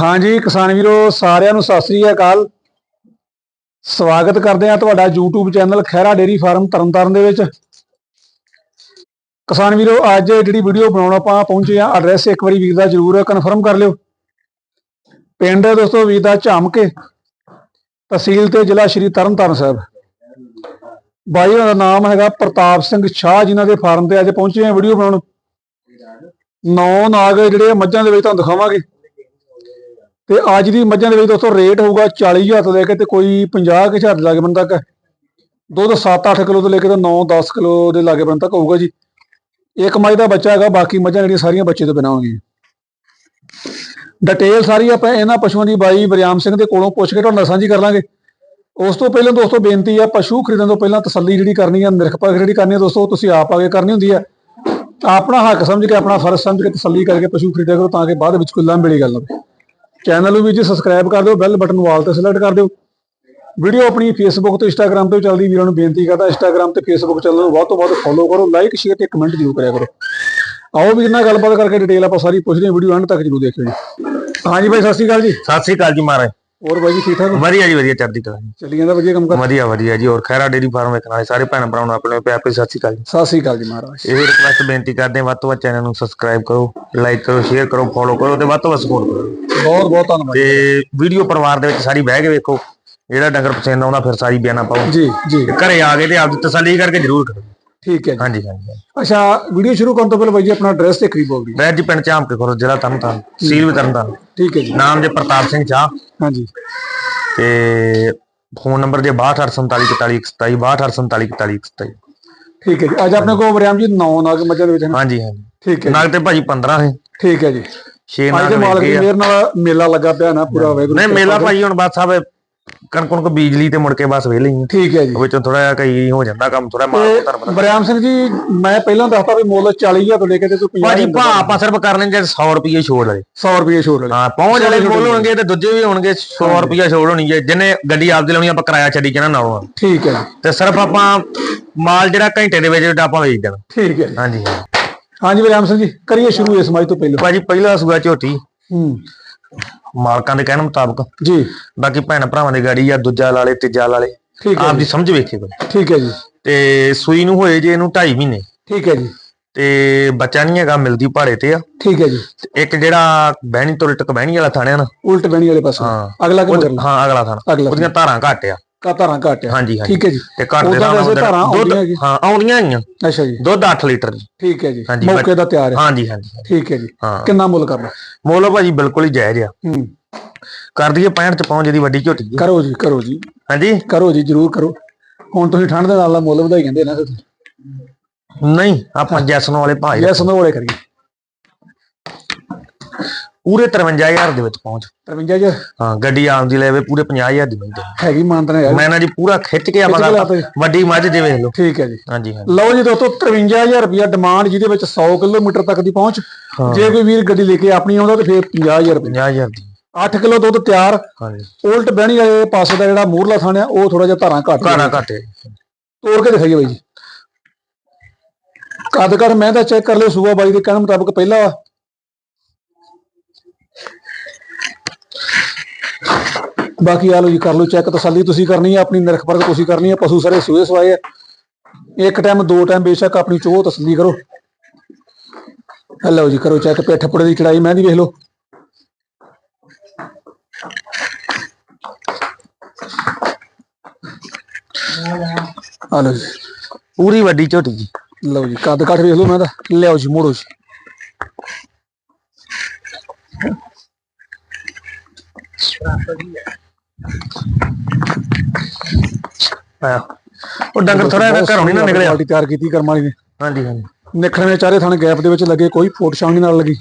ਹਾਂਜੀ, ਕਿਸਾਨ ਵੀਰੋ, ਸਾਰਿਆਂ ਨੂੰ ਸਤਿ ਸ੍ਰੀ ਅਕਾਲ। ਸਵਾਗਤ ਕਰਦੇ ਹਾਂ ਤੁਹਾਡਾ YouTube channel Khaira dairy farm Tarn Taran ਦੇ ਵਿੱਚ। ਕਿਸਾਨ ਵੀਰੋ, ਅੱਜ ਜਿਹੜੀ ਵੀਡੀਓ ਬਣਾਉਣ ਆਪਾਂ ਪਹੁੰਚੇ ਆ ਐਡਰੈਸ ਇੱਕ ਵਾਰੀ ਵੀਰ ਦਾ ਜਰੂਰ ਕਨਫਰਮ ਕਰ ਲਿਓ। ਪਿੰਡ ਦੋਸਤੋ ਵੀਰ ਦਾ ਝਾਮਕੇ, ਤਹਿਸੀਲ ਤੇ ਜ਼ਿਲ੍ਹਾ ਸ਼੍ਰੀ ਤਰਨਤਾਰਨ ਸਾਹਿਬ। ਬਾਈ ਦਾ ਨਾਮ ਹੈਗਾ ਪ੍ਰਤਾਪ ਸਿੰਘ ਸ਼ਾਹ, ਜਿਨ੍ਹਾਂ ਦੇ ਫਾਰਮ ਤੇ ਅੱਜ ਪਹੁੰਚੇ ਆ ਵੀਡੀਓ ਬਣਾਉਣ। ਨੌ ਨਾਗ ਜਿਹੜੇ ਮੱਝਾਂ ਦੇ ਵਿੱਚ ਤੁਹਾਨੂੰ ਦਿਖਾਵਾਂਗੇ। ਤੇ ਅੱਜ ਦੀ ਮੱਝਾਂ ਦੇ ਵਿੱਚ ਦੋਸਤੋ ਰੇਟ ਹੋਊਗਾ 40000 ਤੋਂ ਲੈ ਕੇ ਤੇ ਕੋਈ 50000 ਦੇ ਲਾਗੇ ਬੰਨ ਤੱਕ ਦੁੱਧ 7-8 ਕਿਲੋ ਤੋਂ ਲੈ ਕੇ ਤਾਂ 9-10 ਕਿਲੋ ਦੇ ਲਾਗੇ ਬੰਨ ਤੱਕ ਹੋਊਗਾ ਜੀ। ਇੱਕ ਮੱਝ ਦਾ ਬੱਚਾ ਹੈਗਾ, ਬਾਕੀ ਮੱਝਾਂ ਜਿਹੜੀਆਂ ਸਾਰੀਆਂ ਬੱਚੇ ਤੋਂ ਬਿਨਾਂ ਹੋਣਗੀਆਂ। ਡਿਟੇਲ ਸਾਰੀ ਆਪਾਂ ਇਹਨਾਂ ਪਸ਼ੂਆਂ ਦੀ ਬਾਈ ਬਰਿਆਮ ਸਿੰਘ ਦੇ ਕੋਲੋਂ ਪੁੱਛ ਕੇ ਤੁਹਾਨੂੰ ਸਾਂਝੀ ਕਰ ਲਾਂਗੇ। ਉਸ ਤੋਂ ਪਹਿਲਾਂ ਦੋਸਤੋ ਬੇਨਤੀ ਆ, ਪਸ਼ੂ ਖਰੀਦਣ ਤੋਂ ਪਹਿਲਾਂ ਤਸੱਲੀ ਜਿਹੜੀ ਕਰਨੀ ਆ ਨਿਰਖਪਰਖ ਜਿਹੜੀ ਕਰਨੀ ਆ ਦੋਸਤੋ, ਤੁਸੀਂ ਆਪ ਆਗੇ ਕਰਨੀ ਹੁੰਦੀ ਆ। ਆਪਣਾ ਹੱਕ ਸਮਝ ਕੇ, ਆਪਣਾ ਫਰਜ਼ ਸਮਝ ਕੇ ਤਸੱਲੀ ਕਰਕੇ ਪਸ਼ੂ ਖਰੀਦਿਆ ਕਰੋ ਤਾਂ ਕਿ ਬਾਅਦ ਵਿੱਚ ਕੋਈ ਲਾਂਭੇੜੀ ਗੱਲ ਨਾ ਹੋਵੇ। ਚੈਨਲ ਨੂੰ ਵੀ ਜੀ ਸਬਸਕ੍ਰਾਈਬ ਕਰ ਦਿਓ, ਬੈਲ ਬਟਨ ਵਾਲ ਤੇ ਸਿਲੈਕਟ ਕਰ ਦਿਓ। ਵੀਡੀਓ ਆਪਣੀ ਫੇਸਬੁੱਕ ਤੇ ਇੰਸਟਾਗ੍ਰam ਤੇ ਵੀ ਚੱਲਦੀ, ਵੀਰਾਂ ਨੂੰ ਬੇਨਤੀ ਕਰਦਾ ਇੰਸਟਾਗ੍ਰam ਤੇ ਫੇਸਬੁੱਕ ਚੈਨਲ ਨੂੰ ਵੱਧ ਤੋਂ ਵੱਧ ਫੋਲੋ ਕਰੋ ਲਾਈਕ ਸ਼ੇਅਰ ਤੇ ਕਮੈਂਟ ਜ਼ਰੂਰ ਕਰਿਆ ਕਰੋ। ਆਓ ਵੀਰ ਨਾਲ ਗੱਲਬਾਤ ਕਰਕੇ ਡਿਟੇਲ ਆਪਾਂ ਸਾਰੀ ਪੁੱਛਦੇ ਹਾਂ ਵੀਡੀਓ ਐਂਡ ਤੱਕ ਜ਼ਰੂਰ ਦੇਖਿਓ ਜੀ। ਹਾਂਜੀ ਭਾਈ ਸਤਿ ਸ਼੍ਰੀ ਅਕਾਲ ਜੀ। ਸਤਿ ਸ੍ਰੀ ਅਕਾਲ ਜੀ ਮਹਾਰਾਜ। ਹੋਰ ਬਾਈ ਜੀ ਠੀਕ ਠਾਕ ਵਧੀਆ ਜੀ ਵਧੀਆ ਚੜ੍ਹਦੀ ਕਲਾ ਜੀ। ਚੱਲੀ ਜਾਂਦਾ ਵਧੀਆ ਕੰਮ ਕਰ? ਵਧੀਆ ਵਧੀਆ ਜੀ ਹੋਰ ਖੈਰਾ ਡੇਰੀ ਫਾਰਮ ਵੇਖਣ ਵਾਲੇ ਸਾਰੇ ਭੈਣ ਭਰਾਵਾਂ ਨੂੰ ਆਪਣੇ ਪਿਆਰ ਭਰੀ ਸਤਿ ਸ੍ਰੀ ਅਕਾਲ ਜੀ। ਸਤਿ ਸ਼੍ਰੀ ਅਕਾਲ ਜੀ ਮਹਾਰਾਜ। ਇਹ ਰਿਕਵੈਸਟ ਬੇਨਤੀ ਕਰਦੇ ਹਾਂ ਵੱਧ ਤੋਂ ਵੱਧ ਚੈਨਲ ਨੂੰ ਸਬਸਕ੍ਰਾਈਬ ਕਰੋ ਲਾਈਕ ਕਰੋ ਸ਼ੇਅਰ ਕਰੋ ਫੋਲੋ ਕਰੋ ਤੇ ਵੱਧ ਤੋਂ ਵੱਧ ਸਪੋਰਟ ਕਰੋ। ਬਹੁਤ ਬਹੁਤ ਧੰਨਵਾਦ। ਤੇ ਵੀਡੀਓ ਪਰਿਵਾਰ ਦੇ ਵਿੱਚ ਸਾਰੀ ਬਹਿ ਕੇ ਵੇਖੋ ਜਿਹੜਾ ਡੰਗਰ ਪਸੰਦ ਆਉਂਦਾ ਫਿਰ ਸਾਰੀ ਬਿਆਨਾ ਪਾਓ। ਜੀ ਜੀ। ਘਰੇ ਆ ਕੇ ਤੇ ਆਪਦੀ ਤਸੱਲੀ ਕਰਕੇ ਜ਼ਰੂਰ ਕਰੋ। ਠੀਕ ਹੈ ਜੀ। ਹਾਂਜੀ ਹਾਂਜੀ ਅੱਛਾ ਵੀਡੀਓ ਸ਼ੁਰੂ ਕਰਨ ਤੋਂ ਪਹਿਲਾਂ ਬਾਈ ਜੀ ਆਪਣਾ ਐਡਰੈਸ ਤੇ ਕਰੀਬ ਬੋਲ ਦਿਓ ਵੈਦ ਜੀ ਪਿੰਡ ਚਾਂਪ ਕੇ ਕਰੋ ਜ਼ਿਲ੍ਹਾ ਤਰਨਤਾਰਨ ਸੀਲ ਵੀ ਤਰਨਤਾਰਨ। ਠੀਕ ਹੈ ਜੀ। ਨਾਮ ਜੇ ਪ੍ਰਤਾਪ ਸਿੰਘ ਚਾਹ ਹਾਂਜੀ। ਤੇ ਫੋਨ ਨੰਬਰ ਜੇ 6247414127 6247414127 ਠੀਕ ਹੈ ਜੀ। ਅੱਜ ਆਪਣੇ ਕੋਲ ਬਰਿਆਮ ਜੀ 9 ਨਾਗ ਮੱਝਾਂ ਦੇ ਵਿੱਚ ਹਨ ਹਾਂਜੀ ਹਾਂਜੀ। ਠੀਕ ਹੈ ਨਾਗ ਤੇ ਭਾਜੀ 15 ਹੈ ਠੀਕ ਹੈ ਜੀ। 6 ਅੱਜ ਨਾਗ ਦੇ ਮਾਲਕ ਦੀ ਵੇਖੇ ਆ। ਮੇਰ ਨਾਲ ਮੇਲਾ ਲੱਗਾ ਪਿਆ ਨਾ ਪੂਰਾ ਵੈਗੁਰੂ ਨਹੀਂ ਮੇਲਾ ਭਾਜੀ ਹੁਣ ਬਸ ਆਵੇ ਕਣਕ ਕਣਕ ਬੀਜ ਲਈ ਤੇ ਮੁੜ ਕੇ ਬਸ ਵੇਲੇ ਹੀ। ਠੀਕ ਹੈ ਜੀ। ਵਿੱਚੋਂ ਥੋੜਾ ਜਿਹਾ ਕਈ ਹੋ ਜਾਂਦਾ ਕੰਮ ਥੋੜਾ ਤੇ ਤੁਹਾਨੂੰ ਪਤਾ ਬਰਿਆਮ ਸਿੰਘ ਜੀ ਮੈਂ ਪਹਿਲਾਂ ਦੱਸਤਾ ਵੀ ਮੁੱਲ 40000 ਤੋਂ ਲੈ ਕੇ ਤੇ 50 ਭਾਜੀ ਭਾ ਆਪਾਂ ਸਿਰਫ ਕਰਨੇ ਜੇ 100 ਰੁਪਏ ਛੋੜ ਵਾਲੇ। 100 ਰੁਪਏ ਛੋੜ ਲੈ ਹਾਂ ਪਹੁੰਚ ਵਾਲੇ ਮੁੱਲ ਹੋਣਗੇ ਤੇ ਦੂਜੇ ਵੀ ਹੋਣਗੇ 100 ਰੁਪਏ ਛੋੜ ਹੋਣੀ ਜੇ ਜਿਹਨੇ ਗੱਡੀ ਆਪਦੀ ਲਾਉਣੀ ਆਪਾਂ ਕਿਰਾਇਆ ਛੱਡੀ ਨਾ ਨਾਲੋਂ ਠੀਕ ਹੈ ਜੀ। ਤੇ ਸਿਰਫ ਆਪਾਂ ਮਾਲ ਜਿਹੜਾ ਘੰਟੇ ਦੇ ਵਿੱਚ ਆਪਾਂ ਵੇਚ ਦੇਣਾ। ਠੀਕ ਹੈ ਹਾਂਜੀ ਹਾਂਜੀ ਬਰਿਆਮ ਸਿੰਘ ਜੀ ਕਰੀਏ ਸ਼ੁਰੂ ਇਸ ਮੱਝ ਤੋਂ ਪਹਿਲਾਂ। ਭਾਜੀ ਪਹਿਲਾ ਸੂਆ ਝੋਟੀ। ਹੂੰ। ਮਾਲਕਾਂ ਦੇ ਕਹਿਣ ਮੁਤਾਬਕ। ਜੀ। ਬਾਕੀ ਭੈਣ ਭਰਾਵਾਂ ਦੀ ਗਾੜੀ ਆ ਦੂਜਾ ਲਾਲੇ ਤੀਜਾ ਲਾਲੇ ਠੀਕ ਹੈ ਆਪਦੀ ਸਮਝ ਵੇਖੇ ਕੋਈ। ਠੀਕ ਹੈ ਜੀ। ਤੇ ਸੂਈ ਨੂੰ ਹੋਏ ਜੇ ਇਹਨੂੰ 2.5 ਮਹੀਨੇ। ਠੀਕ ਹੈ ਜੀ। ਤੇ ਬੱਚਾ ਨਹੀਂ ਹੈਗਾ ਮਿਲਦੀ ਪਹਾੜੇ ਤੇ ਆ। ਠੀਕ ਹੈ ਜੀ। ਇੱਕ ਜਿਹੜਾ ਬਹਿਣੀ ਤੋਂ ਟਕ ਬਹਿਣੀ ਵਾਲਾ ਥਾਣਿਆ ਨਾ। ਉਲਟ ਬੈਣੀ ਵਾਲੇ ਪਾਸੇ। ਹਾਂ। ਅਗਲਾ ਕਰਨਾ ਹਾਂ ਅਗਲਾ ਥਾਣਾ। ਅਗਲਾ ਉਹਦੀਆਂ ਧਾਰਾਂ ਘੱਟ ਆ। ਕਾ ਧਾਰਾਂ ਘੱਟ ਆ। ਹਾਂਜੀ ਹਾਂਜੀ। ਠੀਕ ਹੈ ਜੀ। ਤੇ ਘੱਟ ਦੇ ਨਾਲ ਵੈਸੇ ਧਾਰਾਂ ਦੁੱਧ ਆਉਂਦੀਆਂ ਹੈਗੀਆਂ। ਹਾਂ ਆਉਂਦੀਆਂ ਹੈਗੀਆਂ ਅੱਛਾ ਜੀ। ਦੁੱਧ 8 ਲੀਟਰ ਜੀ। ਠੀਕ ਹੈ ਜੀ। ਮੌਕੇ ਦਾ ਤਿਆਰ ਹੈ ਹਾਂਜੀ ਹਾਂਜੀ ਠੀਕ ਹੈ ਜੀ। ਕਿੰਨਾ ਮੁੱਲ ਕਰਨਾ? ਮੋਲੋ ਭਾਜੀ ਬਿਲਕੁਲ ਹੀ ਜਾਇਜ਼ ਆ। ਹੂੰ। ਕਰ ਦਈਏ 65 ਚ ਪਹੁੰਚ ਜਿਹਦੀ ਵੱਡੀ ਝੋਟੀ ਜੀ। ਕਰੋ ਜੀ ਕਰੋ ਜੀ। ਹਾਂਜੀ? ਕਰੋ ਜੀ ਜਰੂਰ ਕਰੋ। ਹੁਣ ਤੁਸੀਂ ਠੰਡ ਦੇ ਨਾਲ ਦਾ ਮੁੱਲ ਵਧਾਈ ਜਾਂਦੇ ਨਾ ਨਹੀਂ ਆਪਾਂ ਜੈਸਨ ਵਾਲੇ ਭਾਈ ਯੈਸ ਨੋ ਵਾਲੇ ਕਰੀਏ। ਪੂਰੇ 53000 ਦੇ ਵਿੱਚ ਪਹੁੰਚ। 53 ਜੀ ਹਾਂ ਗੱਡੀ ਆਉਂਦੀ ਲੈਵੇ ਪੂਰੇ 50000 ਦੀ ਮਿਲਦੀ ਹੈਗੀ ਮਾਨਤਨਾ ਯਾਰ। ਮੈਂ ਨਾ ਜੀ ਪੂਰਾ ਖਿੱਚ ਕੇ ਆਵਾਂਗਾ ਜੀ। ਵੱਡੀ ਮੱਝ ਜੇ ਵੇਖ ਲਓ। ਠੀਕ ਹੈ ਜੀ। ਹਾਂਜੀ ਹਾਂਜੀ। ਲਓ ਜੀ ਦੋਸਤੋ 53000 ਰੁਪਇਆ ਡਿਮਾਂਡ ਜਿਹਦੇ ਵਿੱਚ 100 ਕਿਲੋਮੀਟਰ ਤੱਕ ਦੀ ਪਹੁੰਚ। ਹਾਂ। ਜੇ ਕੋਈ ਵੀਰ ਗੱਡੀ ਲੈ ਕੇ ਆਪਣੀ ਆਉਂਦਾ ਤੇ ਫਿਰ 50000 ਰੁਪਏ 50000 ਦੀ। 8 ਕਿਲੋ ਦੁੱਧ ਤਿਆਰ। ਹਾਂਜੀ। ਉਲਟ ਬਹਿਣੀ ਵਾਲੇ ਪਾਸੇ ਦਾ ਜਿਹੜਾ ਮੂਰਲਾ ਥਾਣਿਆ ਉਹ ਥੋੜਾ ਜਿਹਾ ਧਾਰਾਂ ਘੱਟ ਘਾਣਾ ਘੱਟ ਹੈ ਤੋੜ ਕੇ ਦਿਖਾਈਏ ਬਾਈ ਜੀ। ਕੱਦ ਕਰ ਮੈਂ ਤਾਂ ਚੈੱਕ ਕਰ ਲਿਓ ਸੂਆ ਬਾਈ ਦੇ ਕਹਿਣ ਮੁਤਾਬਕ ਪਹਿਲਾ ਵਾ ਬਾਕੀ ਆ ਲਓ ਜੀ ਕਰ ਲਓ ਚੈੱਕ ਤਸੱਲੀ ਤੁਸੀਂ ਕਰਨੀ ਹੈ ਆਪਣੀ ਨਿਰਖ ਪਰਖ ਤੁਸੀਂ ਕਰਨੀ ਹੈ ਪਸ਼ੂ ਸਾਰੇ ਸੂਏ ਸਵਾਏ ਆ। ਇੱਕ ਟਾਈਮ ਦੋ ਟਾਈਮ ਬੇਸ਼ੱਕ ਆਪਣੀ ਚੋਹ ਤਸੱਲੀ ਕਰੋ। ਲਓ ਜੀ ਕਰੋ ਚੈੱਕ ਪਿੱਠ ਪੁੜੇ ਦੀ ਚੜਾਈ ਮਹਿੰਦੀ ਵੇਖ ਲਓ। ਆ ਲਓ ਜੀ। ਪੂਰੀ ਵੱਡੀ ਝੋਟੀ ਜੀ। ਲਓ ਜੀ ਕੱਦ ਕੱਟ ਵੇਖ ਲਓ ਮੈਂ ਤਾਂ। ਲਿਆਓ ਜੀ ਮੋੜੋ ਜੀ। ਹਾਂ ਉਹ ਡੰਗਰ ਥੋੜਾ ਜਿਹਾ ਘਰੋਂ ਨਹੀਂ ਨਾ ਨਿਕਲਿਆ। ਕੁਆਲਿਟੀ ਤਿਆਰ ਕੀਤੀ ਕਰਮ ਵਾਲੀ ਨੇ। ਹਾਂਜੀ ਹਾਂਜੀ। ਨਿਖਰਵੇਂ ਚਾਰੇ ਥਾਣੇ ਗੈਪ ਦੇ ਵਿੱਚ ਲੱਗੇ ਕੋਈ ਫੋਟ ਸ਼ਾਂਗ ਨਾਲ ਲੱਗੀ।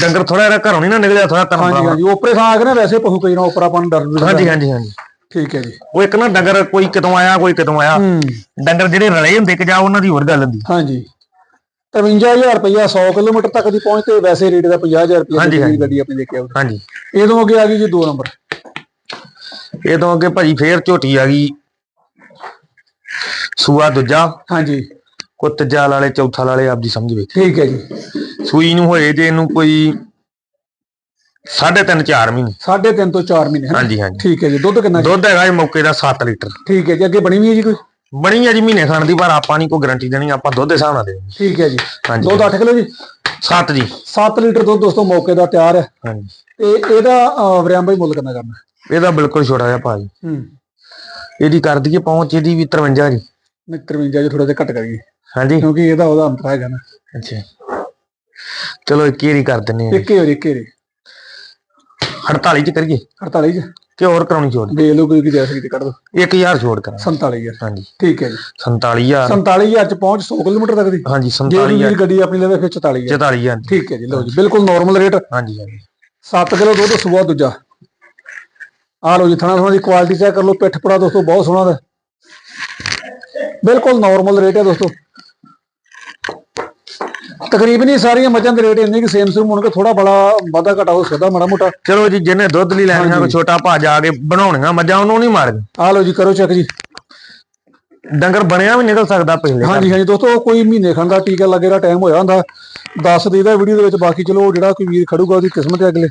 ਡੰਗਰ ਥੋੜਾ ਜਿਹਾ ਘਰੋਂ ਨਹੀਂ ਨਾ ਨਿਕਲਿਆ ਥੋੜਾ ਹਾਂਜੀ ਧਰਮ ਹਾਂਜੀ ਉਪਰੇ ਥਾਂ ਆ ਕੇ ਨਾ ਵੈਸੇ ਪਸ਼ੂ ਕਈ ਨਾ ਉੱਪਰ ਆਪਾਂ ਨੂੰ ਡਰ ਵੀ। ਹਾਂਜੀ ਹਾਂਜੀ ਹਾਂਜੀ। ਠੀਕ ਹੈ ਜੀ। ਉਹ ਇੱਕ ਨਾ ਡੰਗਰ ਕੋਈ ਕਿਤੋਂ ਆਇਆ ਕੋਈ ਕਿਤੋਂ ਆਇਆ। ਡੰਗਰ ਜਿਹੜੇ ਰਲੇ ਹੁੰਦੇ ਕਿ ਜਾ ਉਹਨਾਂ ਦੀ ਹੋਰ ਗੱਲ ਹੁੰਦੀ। ਹਾਂਜੀ। 53000 ਰੁਪਇਆ 100 ਕਿਲੋਮੀਟਰ ਤੱਕ ਦੀ ਪਹੁੰਚ ਤੇ ਵੈਸੇ ਰੇਟ ਦਾ 50000 ਰੁਪਇਆ ਹਾਂਜੀ, ਦੀ ਹਾਂਜੀ। ਗੱਡੀ ਆਪਣੀ ਲੈ ਕੇ ਆਉ ਹਾਂਜੀ। ਇਹਦੋਂ ਅੱਗੇ ਆ ਗਈ ਜੀ 2 ਨੰਬਰ। ਇਹ ਤੋਂ ਅੱਗੇ ਭਾਜੀ ਫੇਰ ਝੋਟੀ ਆ ਗਈ। ਸੂਆ ਦੂਜਾ ਹਾਂਜੀ। ਕੋ ਤੀਜਾ ਵਾਲੇ ਚੌਥਾ ਵਾਲੇ ਆਪਦੀ ਸਮਝ ਵੇਖ ਠੀਕ ਹੈ ਜੀ। ਸੂਈ ਨੂੰ ਹੋਏ ਜੇ ਇਹਨੂੰ ਕੋਈ ਸਾਢੇ ਤਿੰਨ 4 ਮਹੀਨੇ। ਸਾਢੇ ਤਿੰਨ ਤੋਂ 4 ਮਹੀਨੇ? ਹਾਂਜੀ ਹਾਂਜੀ। ਠੀਕ ਹੈ ਜੀ। ਦੁੱਧ ਕਿੰਨਾ ਜੀ? ਦੁੱਧ ਹੈਗਾ ਜੀ ਮੌਕੇ ਦਾ 7 ਲੀਟਰ। ਠੀਕ ਹੈ ਜੀ। ਅੱਗੇ ਬਣੀ ਵੀ ਹੈ ਜੀ ਕੋਈ? ਬਣੀ ਹੈ ਜੀ ਮਹੀਨੇ ਖਾਣ ਦੀ ਪਰ ਆਪਾਂ ਨਹੀਂ ਕੋਈ ਗਾਰੰਟੀ ਦੇਣੀ ਆਪਾਂ ਦੁੱਧ ਦੇ ਹਿਸਾਬ ਨਾਲ ਦੇਣੀ। ਠੀਕ ਹੈ ਜੀ। ਹਾਂਜੀ। ਦੁੱਧ 8 ਕਿਲੋ ਜੀ? 7 ਜੀ। 7 ਲੀਟਰ ਦੁੱਧ ਦੋਸਤੋ ਮੌਕੇ ਦਾ ਤਿਆਰ ਹੈ। ਹਾਂਜੀ। ਤੇ ਇਹਦਾ ਵਰਿਆਮ ਬਾਈ ਮੁੱਲ ਕਿੰਨਾ ਕਰਨਾ? ਇਹਦਾ ਬਿਲਕੁਲ ਛੋਟਾ ਜਿਹਾ ਭਾਜੀ ਹੂੰ। ਇਹਦੀ ਕਰ ਦਈਏ ਪਹੁੰਚ ਇਹਦੀ ਵੀ 53 ਜੀ। ਮੈਂ 53 ਜੀ ਥੋੜਾ ਜਿਹਾ ਘੱਟ ਕਰੀਏ। ਹਾਂਜੀ। ਕਿਉਂਕਿ ਇਹਦਾ ਉਹਦਾ ਅੰਤਰ ਹੈਗਾ ਨਾ। ਅੱਛਾ। ਚਲੋ ਇੱਕ ਹੀ ਕਰ ਦਿੰਨੇ ਆ ਇੱਕ ਹੀ ਹੋਰ ਇੱਕ ਹੀ 48 ਚ ਕਰੀਏ। 48 ਜੀ ਕਿ ਹੋਰ ਕਰਾਉਣੀ ਛੋੜ ਦੇ ਲਓ ਕੋਈ ਜੈਸੇ ਕਿਤੇ ਕੱਢ ਦੋ। 1000 ਛੋੜ ਕਰਾਂ 47000 ਹਾਂਜੀ। ਠੀਕ ਹੈ ਜੀ। 47000 47000 ਚ ਪਹੁੰਚ 100 ਕਿਲੋਮੀਟਰ ਤੱਕ ਦੀ। ਹਾਂਜੀ ਜੇ ਕੋਈ 47000 ਵੀਰ ਗੱਡੀ ਆਪਣੀ ਲਵੇ ਫਿਰ 44000 44000 ਠੀਕ ਹੈ ਜੀ ਲਓ ਜੀ ਬਿਲਕੁਲ ਨਾਰਮਲ ਰੇਟ ਹਾਂਜੀ ਹਾਂਜੀ। 7 ਕਿਲੋ ਦੁੱਧ ਸੂਆ ਦੂਜਾ। ਆ ਲਓ ਜੀ ਥਣਾ ਥਣਾ ਦੀ ਕੁਆਲਿਟੀ ਚੈੱਕ ਕਰ ਲਓ। ਪਿੱਠ ਪੁੜਾ ਦੋਸਤੋ ਬਹੁਤ ਸੋਹਣਾ ਦਾ। ਬਿਲਕੁਲ ਨਾਰਮਲ ਰੇਟ ਹੈ ਦੋਸਤੋ। ਤਕਰੀਬਨ ਹੀ ਸਾਰੀਆਂ ਮੱਝਾਂ ਦੇ ਰੇਟ ਇੰਨੇ ਕਿ ਸੇਮ ਸੇਮ ਹੋਣਗੇ ਥੋੜਾ ਬੜਾ ਵਾਧਾ ਘਟਾ ਹੋ ਸਕਦਾ ਮਾੜਾ ਮੋਟਾ। ਚਲੋ ਜੀ ਜਿਹਨੇ ਦੁੱਧ ਲਈ ਲੈਣੀਆਂ ਕੋਈ ਛੋਟਾ ਭਾ ਜਾ ਕੇ ਬਣਾਉਣੀਆਂ ਮੱਝਾਂ ਉਹਨੂੰ ਨਹੀਂ ਮਾਰਦੇ। ਆ ਲਓ ਜੀ ਕਰੋ ਚੈੱਕ ਜੀ। ਡੰਗਰ ਬਣਿਆ ਵੀ ਨਿਕਲ ਸਕਦਾ ਪਹਿਲੇ ਹਾਂਜੀ ਹਾਂਜੀ ਦੋਸਤੋ ਕੋਈ ਮਹੀਨੇ ਖੰਡ ਦਾ ਟੀਕਾ ਲੱਗੇ ਦਾ ਟਾਈਮ ਹੋਇਆ ਹੁੰਦਾ। ਦੱਸ ਦੇਈਦਾ ਵੀਡੀਓ ਦੇ ਵਿੱਚ ਬਾਕੀ ਚਲੋ ਜਿਹੜਾ ਕੋਈ ਵੀਰ ਖੜੂਗਾ ਉਹਦੀ ਕਿਸਮਤ ਹੈ ਅਗਲੇ।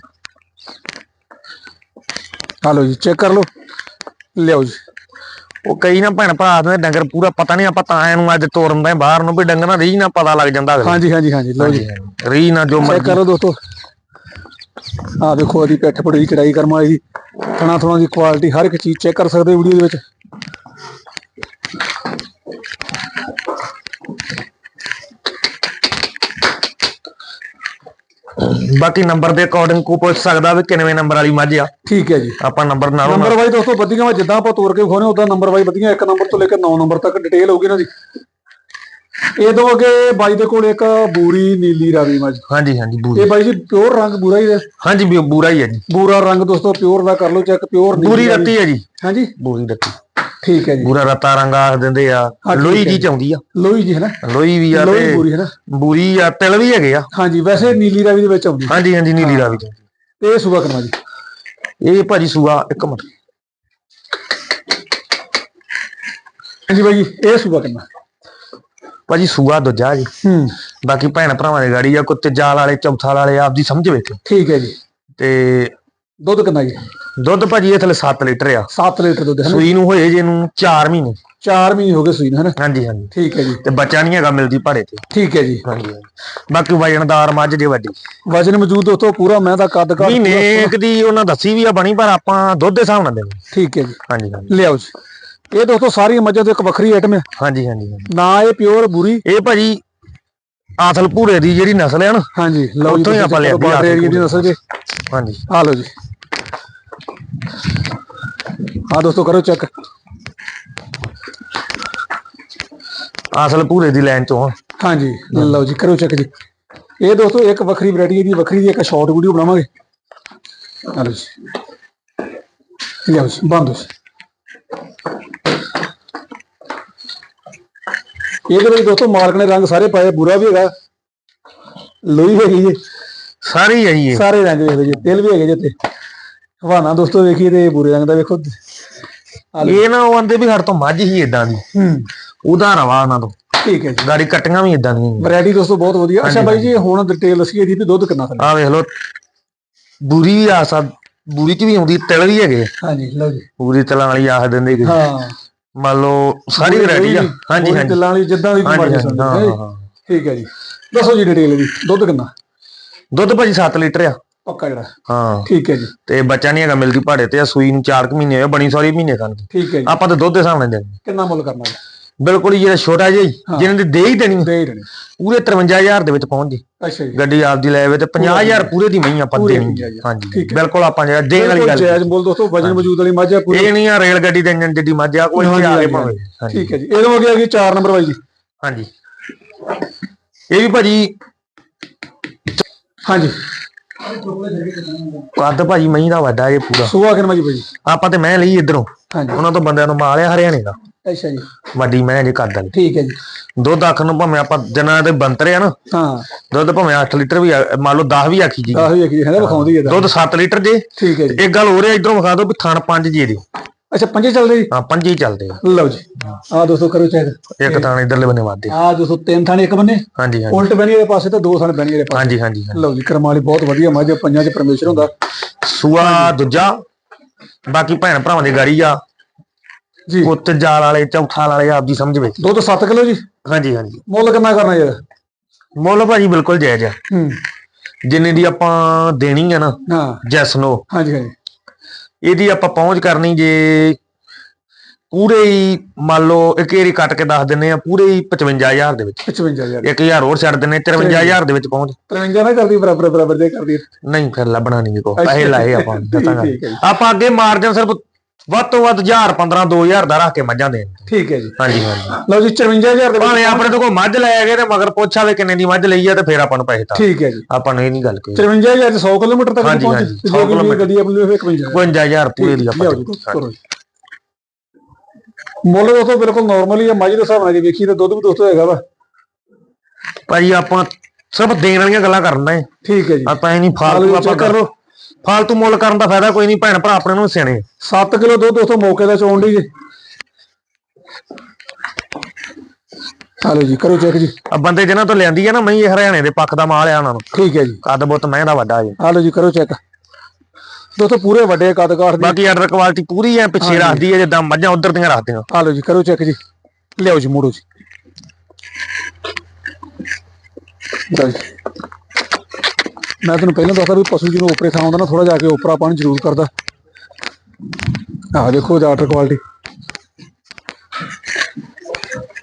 ਆ ਲਓ ਜੀ ਚੈੱਕ ਕਰ ਲਓ। ਲਿਆਓ ਜੀ। ਉਹ ਕਈ ਨਾ ਭੈਣ ਭਰਾ ਦੇ ਡੰਗਰ ਪੂਰਾ ਪਤਾ ਨਹੀਂ ਆਪਾਂ ਤਾਂ ਇਹਨੂੰ ਅੱਜ ਤੋਰਨ ਦਾ ਬਾਹਰ ਨੂੰ ਵੀ ਡੰਗਰ ਨਾਲ ਰੀਝ ਨਾ ਪਤਾ ਲੱਗ ਜਾਂਦਾ ਅਗਲੇ ਹਾਂਜੀ ਹਾਂਜੀ ਹਾਂਜੀ ਲਓ ਜੀ। ਰੀਝ ਨਾ ਜੋ ਮਰਜ਼ੀ। ਕਰੋ ਦੋਸਤੋ। ਆ ਦੇਖੋ ਇਹਦੀ ਪਿੱਠ ਪੁੜੀ ਚੜਾਈ ਕਰਮ ਵਾਲੀ। ਥਣਾ ਥਣਾ ਦੀ ਕੁਆਲਿਟੀ ਹਰ ਇੱਕ ਚੀਜ਼ ਚੈੱਕ ਕਰ ਸਕਦੇ ਵੀਡੀਓ ਦੇ ਵਿੱਚ। ਬਾਕੀ ਨੰਬਰ ਦੇ ਅਕੋਰਡਿੰਗ ਕੋ ਪੁੱਛ ਸਕਦਾ ਵੀ ਕਿੰਨਵੇਂ ਨੰਬਰ ਵਾਲੀ ਮੱਝ ਆ। ਠੀਕ ਹੈ ਜੀ। ਆਪਾਂ ਨੰਬਰ ਨਾਲੋਂ ਨੰਬਰ ਵਾਈ ਦੋਸਤੋ ਵਧੀਆਂ ਵਾ ਜਿੱਦਾਂ ਆਪਾਂ ਤੋਰ ਕੇ ਖੋਨੇ ਉਦਾਂ ਨੰਬਰ ਵਾਈ ਵਧੀਆਂ ਇੱਕ ਨੰਬਰ ਤੋਂ ਲੈ ਕੇ 9 ਨੰਬਰ ਤੱਕ ਡਿਟੇਲ ਹੋਊਗੀ ਇਹਨਾਂ ਦੀ। ਇਹ ਤੋਂ ਅੱਗੇ ਬਾਈ ਦੇ ਕੋਲ ਇੱਕ ਬੂਰੀ ਨੀਲੀ ਰਾਵੀ ਮੱਝ। ਹਾਂਜੀ ਹਾਂਜੀ ਬੂਰੀ। ਇਹ ਬਾਈ ਜੀ ਪਿਓਰ ਰੰਗ ਬੂਰਾ ਹੀ ਹੈ। ਹਾਂਜੀ ਬੂਰਾ ਹੀ ਹੈ ਜੀ। ਬੂਰਾ ਰੰਗ ਦੋਸਤੋ ਪਿਓਰ ਦਾ ਕਰ ਲਓ ਚੈੱਕ ਪਿਓਰ ਬੂਰੀ ਰੱਤੀ ਹੈ ਜੀ। ਹਾਂਜੀ। ਬੂਰੀ ਰੱਤੀ। ਠੀਕ ਹੈ ਜੀ। ਬੂਰਾ ਰੱਤਾ ਰੰਗ ਆਖ ਦਿੰਦੇ ਆ। ਲੋਈ ਜੀ ਜੀ। ਚ ਆਉਂਦੀ ਆ। ਲੋਈ ਜੀ ਹੈ ਨਾ? ਲੋਈ ਵੀ ਆ ਲੋਈ ਤੇ ਬੂਰੀ ਹੈ ਨਾ? ਬੂਰੀ ਆ ਤਿਲ ਵੀ ਹੈਗੇ ਆ। ਹਾਂਜੀ ਵੈਸੇ ਨੀਲੀ ਰਾਵੀ ਦੇ ਵਿੱਚ ਆਉਂਦੀ ਹਾਂਜੀ ਹਾਂਜੀ ਨੀਲੀ ਰਾਵੀ ਤੇ ਇਹ ਸੁਬਾ ਕਰਨਾ ਜੀ? ਇਹ ਭਾਜੀ ਸੂਆ ਇੱਕ ਮਿੰਟ। ਹਾਂਜੀ ਬਾਈ ਜੀ ਇਹ ਸੁਬਾ ਕਰਨਾ ਭਾਜੀ ਸੂਆ ਦੂਜਾ ਜੀ। ਹੂੰ। ਬਾਕੀ ਭੈਣ ਭਰਾਵਾਂ ਦੀ ਗਾੜੀ ਆ ਕੁੱਤੇ ਜਾਲ ਵਾਲੇ ਚੌਥਾ ਵਾਲੇ ਆਪਦੀ ਸਮਝ ਵੇਖੋ ਠੀਕ ਹੈ ਜੀ। ਤੇ ਦੁੱਧ ਕਿੰਨਾ ਜੀ? ਦੁੱਧ ਭਾਜੀ ਇਹ ਥਲੇ 7 ਲੀਟਰ ਆ। 7 ਲੀਟਰ ਦੁੱਧ ਹੈ ਨਾ? ਸੂਈ ਨੂੰ ਹੋਏ ਜੇ ਨੂੰ 4 ਮਹੀਨੇ। 4 ਮਹੀਨੇ ਹੋ ਗਏ ਸੂਈ ਨੂੰ ਹੈ ਨਾ? ਹਾਂਜੀ ਹਾਂਜੀ। ਠੀਕ ਹੈ ਜੀ। ਤੇ ਬੱਚਾ ਨਹੀਂ ਹੈਗਾ ਮਿਲਦੀ ਭਾੜੇ ਤੇ। ਠੀਕ ਹੈ ਜੀ। ਹਾਂਜੀ। ਬਾਕੀ ਵਜਨਦਾਰ ਮੱਝ ਜੇ ਵੱਡੀ। ਵਜਨ ਮੌਜੂਦ ਦੋਸਤੋ ਪੂਰਾ ਮੈਂ ਦਾ ਕੱਦ ਕੱਦ ਮਹੀਨੇ ਇੱਕ ਦੀ ਉਹਨਾਂ ਦੱਸੀ ਵੀ ਆ ਬਣੀ ਪਰ ਆਪਾਂ ਦੁੱਧ ਦੇ ਹਿਸਾਬ ਨਾਲ ਦੇਣੀ। ਠੀਕ ਹੈ ਜੀ। ਹਾਂਜੀ ਹਾਂਜੀ। ਲਿਆਓ ਜੀ। ਇਹ ਦੋਸਤੋ ਸਾਰੀਆਂ ਮੱਝਾਂ ਤੋਂ ਇੱਕ ਵੱਖਰੀ ਆਈਟਮ ਹੈ। ਹਾਂਜੀ ਹਾਂਜੀ। ਨਾ ਇਹ ਪਿਓਰ ਬੂਰੀ। ਇਹ ਭਾਜੀ ਆਸਲ ਭੂਰੇ ਦੀ ਜਿਹੜੀ ਨਸਲ ਹੈ ਨਾ ਹਾਂਜੀ ਲਓ ਜੀ ਉੱਥੋਂ ਹੀ ਆਪਾਂ ਲਿਆ ਆਹ ਏਰੀਆ ਦੀ ਨਸਲ ਜੀ। ਹਾਂਜੀ। ਆ ਲਓ ਜੀ। ਆ ਦੋਸਤੋ ਕਰੋ ਚੈੱਕ ਆਸਲ ਭੂਰੇ ਦੀ ਲਾਈਨ ਆ। ਹਾਂਜੀ ਲਓ ਜੀ ਕਰੋ ਚੈੱਕ ਜੀ। ਇਹ ਦੋਸਤੋ ਇੱਕ ਵੱਖਰੀ ਵੈਰਾਈਟੀ ਦੀ ਵੱਖਰੀ ਦੀ ਇੱਕ ਸ਼ਾਰਟ ਵੀਡੀਓ ਬਣਾਵਾਂਗੇ। ਲਓ ਜੀ। ਲਿਆਓ ਜੀ ਬੰਦ ਹੋ ਇਹਦੇ ਵਿੱਚ ਦੋਸਤੋ ਮਾਲਕ ਨੇ ਰੰਗ ਸਾਰੇ ਪਾਏ ਬੁਰਾ ਵੀ ਹੈਗਾ। ਲੋਈ ਹੈਗੀ ਜੀ। ਸਾਰੀ ਹੈ ਜੀ ਇਹ ਸਾਰੇ ਰੰਗ ਵੇਖੋ ਜੀ ਤਿਲ ਵੀ ਹੈਗੇ ਜੀ ਤੇ ਹਵਾਨਾ ਦੋਸਤੋ ਵੇਖੀਏ ਤੇ ਬੁਰੇ ਰੰਗ ਦਾ ਵੇਖੋ। ਇਹ ਨਾ ਉਹ ਆਂਦੇ ਵੀ ਹਰ ਤੋਂ ਮੱਝ ਹੀ ਇਦਾਂ ਦੀ। ਹੂੰ। ਉਹਦਾ ਰਵਾ ਉਹਨਾਂ ਤੋਂ। ਠੀਕ ਹੈ ਜੀ। ਗਾੜੀ ਕੱਟੀਆਂ ਵੀ ਇਦਾਂ ਦੀਆਂ। ਵੈਰਾਈਟੀ ਦੋਸਤੋ ਬਹੁਤ ਵਧੀਆ। ਅੱਛਾ ਬਾਈ ਜੀ ਹੁਣ ਡਿਟੇਲ ਦੱਸੀਏ ਜੀ ਵੀ ਦੁੱਧ ਕਿੰਨਾ ਥੱਲੇ ਆ ਵੇਖ ਲਓ। ਬੂਰੀ ਵੀ ਆ ਸਾ ਬੂਰੀ ਚ ਵੀ ਆਉਂਦੀ ਤਿਲ ਵੀ ਹੈਗੇ। ਹਾਂਜੀ ਲਓ ਜੀ। ਬੂਰੀ ਤਿਲਾਂ ਵਾਲੀ ਆਖ ਦਿੰਦੇ ਕਿ ਹਾਂ। ਮੰਨ ਲਓ ਸਾਰੀ ਵੈਰਾਈਟੀ ਆ। ਹਾਂਜੀ ਹਾਂਜੀ। ਤਿਲਾਂ ਵਾਲੀ ਜਿੱਦਾਂ ਦੀ ਮਰਜ਼ੀ ਸਮਝ। ਠੀਕ ਹੈ ਜੀ। ਦੱਸੋ ਜੀ ਡਿਟੇਲ ਦੀ ਦੁੱਧ ਕਿੰਨਾ? ਦੁੱਧ ਭਾਜੀ 7 ਲੀਟਰ ਆ। ਪੱਕਾ ਜਿਹੜਾ। ਹਾਂ। ਠੀਕ ਹੈ ਜੀ। ਤੇ ਬੱਚਾ ਨਹੀਂ ਹੈਗਾ ਮਿਲਦੀ ਭਾੜੇ ਤੇ ਆ ਸੂਈ ਨੂੰ 4 ਮਹੀਨੇ ਹੋਏ ਬਣੀ ਸਾਰੀ ਮਹੀਨੇ ਖਾਣ ਠੀਕ ਹੈ ਜੀ। ਆਪਾਂ ਤਾਂ ਦੁੱਧ ਦੇ ਹਿਸਾਬ ਨਾਲ ਦਿੰਦੇ ਕਿੰਨਾ ਮੁੱਲ ਕਰਨਾ ਜੀ? ਬਿਲਕੁਲ ਹੀ ਜਿਹੜਾ ਛੋਟਾ ਜਿਹਾ ਹੀ। ਜਿਹਨਾਂ ਦੀ ਦੇ ਹੀ ਦੇਣੀ ਦੇ ਹੀ ਦੇਣੀ। ਪੂਰੇ 53000 ਦੇ ਵਿੱਚ ਪਹੁੰਚ ਜੇ। ਅੱਛਾ ਜੀ। ਗੱਡੀ ਆਪਦੀ ਲੈ ਆਵੇ ਤੇ 50000 ਪੂਰੇ ਦੀ। ਮਹੀਂ ਆਪਾਂ ਦੇਣੀ ਆ। ਹਾਂਜੀ। ਹੈ। ਬਿਲਕੁਲ ਆਪਾਂ ਜਿਹੜਾ ਦੇਣ ਵਾਲੀ ਗੱਲ ਜਾਇਜ਼ ਮੁੱਲ ਦੋਸਤੋ ਵਜਨ ਮੌਜੂਦ ਵਾਲੀ ਮੱਝ ਹੈ ਪੂਰੀ ਇਹ ਨਹੀਂ ਆ ਰੇਲ ਗੱਡੀ ਦੇ ਇੰਜਨ ਜਿੱਡੀ ਮੱਝ ਆ ਕੋਈ ਆ ਕੇ ਭਾਵੇਂ। ਠੀਕ ਹੈ ਜੀ। ਇਹਦੇ ਹੋ ਗਿਆ ਜੀ 4 ਨੰਬਰ ਬਾਈ ਜੀ। ਹਾਂਜੀ। ਇਹ ਵੀ ਭਾਜੀ ਹਾਂਜੀ। ਕੱਦ ਭਾਜੀ ਮਹੀਂ ਦਾ ਵੱਡਾ ਜੇ ਪੂਰਾ। ਸੁਆ ਕਿੰਨਾ ਜੀ ਬਾਈ ਜੀ ਆਪਾਂ ਤੇ ਮੈਂ ਲਈ ਇਧਰੋਂ। ਉਹਨਾਂ ਤੋਂ ਬੰਦਿਆਂ ਨੂੰ ਮਾਲਿਆ ਹਰਿਆਣੇ ਦਾ। ਅੱਛਾ ਜੀ। ਵੱਡੀ ਮੈਂ ਜੇ ਕੱਦ ਵਾਲੀ ਠੀਕ ਹੈ ਜੀ। ਦੁੱਧ ਆਖਣ ਨੂੰ ਭਾਵੇਂ ਆਪਾਂ ਜਨਾਂ ਦੇ ਬੰਤਰੇ ਆ ਨਾ ਹਾਂ। ਦੁੱਧ ਭਾਵੇਂ 8 ਲੀਟਰ ਵੀ ਮੰਨ ਲਓ 10 ਵੀ ਆਖੀ ਜੀ। ਆਹ ਵੀ ਇੱਕ ਹੈ ਵਿਖਾਉਂਦੀ ਹੈ। ਦੁੱਧ 7 ਲੀਟਰ ਜੇ। ਠੀਕ ਹੈ ਜੀ। ਇੱਕ ਗੱਲ ਹੋ ਰਿਹਾ ਇਧਰੋਂ ਵਿਖਾ ਦਿਓ ਵੀ ਥਣ 5 ਜੇ ਦੇ ਅੱਛਾ ਪੰਜੇ ਚੱਲਦੇ ਜੀ? ਹਾਂ ਪੰਜ ਚੱਲਦੇ ਆ। ਲਓ ਜੀ। ਆ ਦੋਸਤੋ ਕਰੋ ਚੈੱਕ ਇੱਕ ਥਣ ਇਧਰਲੇ ਬੰਨੇ ਵਾਦੇ ਆ। ਦੋਸਤੋ ਤਿੰਨ ਥਾਣੇ ਇੱਕ ਬੰਨੇ? ਹਾਂਜੀ ਹਾਂਜੀ। ਉਲਟ ਬਣੀ ਦੇ ਪਾਸੇ ਤੇ ਦੋ ਥਾਣੇ ਬਣੀ ਦੇ ਪਾਸੇ। ਹਾਂਜੀ ਹਾਂਜੀ। ਲਓ ਜੀ ਕਰਮ ਵਾਲੀ ਬਹੁਤ ਵਧੀਆ ਮੱਝ ਪੰਜਾਂ 'ਚ ਪਰਮੇਸ਼ਰ ਹੁੰਦਾ। ਸੂਆ ਦੂਜਾ ਬਾਕੀ ਭੈਣ ਭਰਾਵਾਂ ਦੀ ਗਾੜੀ ਆ। ਜੀ। ਉੱਤੇ ਜਾਲ ਵਾਲੇ ਚੌਥਾ ਵਾਲੇ ਆਪਦੀ ਸਮਝ ਵਿੱਚ। ਦੁੱਧ 7 ਕਿਲੋ ਜੀ? ਹਾਂਜੀ ਹਾਂਜੀ। ਮੁੱਲ ਕਿੰਨਾ ਕਰਨਾ ਯਾਰ? ਮੁੱਲ ਭਾਜੀ ਬਿਲਕੁਲ ਜਾਇਜ਼ ਆ। ਹੂੰ। ਜਿੰਨੇ ਦੀ ਆਪਾਂ ਦੇਣੀ ਆ ਨਾ ਹਾਂ। ਜੈਸ ਨੋ। ਹਾਂਜੀ ਹਾਂਜੀ। ਇਹਦੀ ਆਪਾਂ ਪਹੁੰਚ ਕਰਨੀ ਜੇ ਪੂਰੇ ਹੀ ਮੰਨ ਲਓ ਇੱਕ ਏਰੀ ਕੱਟ ਕੇ ਦੱਸ ਦਿੰਨੇ ਆ ਪੂਰੇ ਹੀ 55000 ਦੇ ਵਿੱਚ। 55000 1000 ਹੋਰ ਛੱਡ ਦਿੰਨੇ 53000 ਦੇ ਵਿੱਚ ਪਹੁੰਚ। 53 ਨਾ ਕਰਦੀ ਬਰਾਬਰ ਬਰਾਬਰ ਦੇ ਕਰਦੀ। ਨਹੀਂ ਫਿਰ ਲੱਭਣਾ ਨਹੀਂ ਕੋ ਪੈਸੇ ਲਾਏ ਆਪਾਂ ਦੱਸਾਂਗਾ ਜੀ। ਆਪਾਂ ਅੱਗੇ ਮਾਰਜਨ ਸਿਰਫ ਵੱਧ ਤੋਂ ਵੱਧ 1000 15 2000 ਦਾ ਰੱਖ ਕੇ ਮੱਝਾਂ ਦੇਣ। ਠੀਕ ਹੈ ਜੀ। ਹਾਂਜੀ ਹਾਂਜੀ। ਲਓ ਜੀ 54000 ਦੇ ਭਾਵੇਂ ਆਪਣੇ ਤੋਂ ਕੋਈ ਮੱਝ ਲੈ ਗਏ ਤੇ ਮਗਰ ਪੁੱਛ ਆਵੇ ਕਿੰਨੇ ਦੀ ਮੱਝ ਲਈ ਆ ਤੇ ਫਿਰ ਆਪਾਂ ਨੂੰ ਪੈਸੇ ਤਾਂ ਠੀਕ ਹੈ ਜੀ। ਆਪਾਂ ਨੂੰ ਇਹ ਨਹੀਂ ਗੱਲ ਕਹੀ। 54000 ਚ 100 ਕਿਲੋਮੀਟਰ ਤੱਕ ਪਹੁੰਚ ਤੇ 100 ਜੇ ਕੋਈ ਕਿਲੋਮੀਟਰ। ਗੱਡੀ ਆਪਣੀ ਹੋਵੇ 51 55000 ਪੂਰੇ ਦੀ ਆਪਾਂ। ਮੁੱਲ ਦੋਸਤੋ ਬਿਲਕੁਲ ਨਾਰਮਲ ਹੀ ਹੈ ਮੱਝ ਦੇ ਹਿਸਾਬ ਨਾਲ ਜੇ ਵੇਖੀ ਤਾਂ ਦੁੱਧ ਵੀ ਦੋਸਤੋ ਹੈਗਾ ਵਾ। ਭਾਜੀ ਆਪਾਂ ਸਿਰਫ ਦੇਣ ਵਾਲੀਆਂ ਗੱਲਾਂ ਕਰਨ ਦੇ ਠੀਕ ਹੈ ਜੀ। ਆਪਾਂ ਇਹ ਨਹੀਂ ਫਾਲਤੂ ਆਪਾਂ ਕਰ ਫਾਲਤੂ ਮੁੱਲ ਕਰਨ ਦਾ ਫਾਇਦਾ ਕੋਈ ਨਹੀਂ ਭੈਣ ਭਰਾ ਆਪਣੇ ਨੂੰ ਸਿਆਣੇ 7 ਕਿਲੋ ਦੁੱਧ ਦੋਸਤੋ ਮੌਕੇ ਦਾ ਚੋਣ ਦੀ ਜੀ। ਹਾਲੋ ਜੀ ਕਰੋ ਚੈੱਕ ਜੀ। ਆ ਬੰਦੇ ਜਿਹਨਾਂ ਤੋਂ ਲਿਆਂਦੀ ਆ ਨਾ ਮੈਂ ਇਹ ਹਰਿਆਣੇ ਦੇ ਪੱਖ ਦਾ ਮਾਲ ਆ ਉਹਨਾਂ ਨੂੰ। ਠੀਕ ਹੈ ਜੀ। ਕੱਦ ਬੁੱਤ ਮੈਂ ਦਾ ਵੱਡਾ ਜੀ। ਹਾਲੋ ਜੀ ਕਰੋ ਚੈੱਕ ਦੋਸਤੋ ਪੂਰੇ ਵੱਡੇ ਕੱਦ ਕਾਠ ਦੀ। ਬਾਕੀ ਆਰਡਰ ਕੁਆਲਿਟੀ ਪੂਰੀ ਐ ਪਿੱਛੇ ਰੱਖਦੀ ਐ ਜਿੱਦਾਂ ਮੱਝਾਂ ਉਧਰ ਦੀਆਂ ਰੱਖਦੀਆਂ। ਹਾਲੋ ਜੀ ਕਰੋ ਚੈੱਕ ਜੀ। ਲਿਆਓ ਜੀ ਮੂੜੋ ਜੀ। ਮੈਂ ਤੁਹਾਨੂੰ ਪਹਿਲਾਂ ਦੱਸਦਾ ਵੀ ਪਸ਼ੂ ਜਿਹਨੂੰ ਉਪਰੇ ਥਾਂ ਹੁੰਦਾ ਨਾ ਥੋੜਾ ਜਾ ਕੇ ਉਪਰਾ ਪਾਣੀ ਜ਼ਰੂਰ ਕਰਦਾ। ਆਹ ਦੇਖੋ ਆਰਡਰ ਕੁਆਲਿਟੀ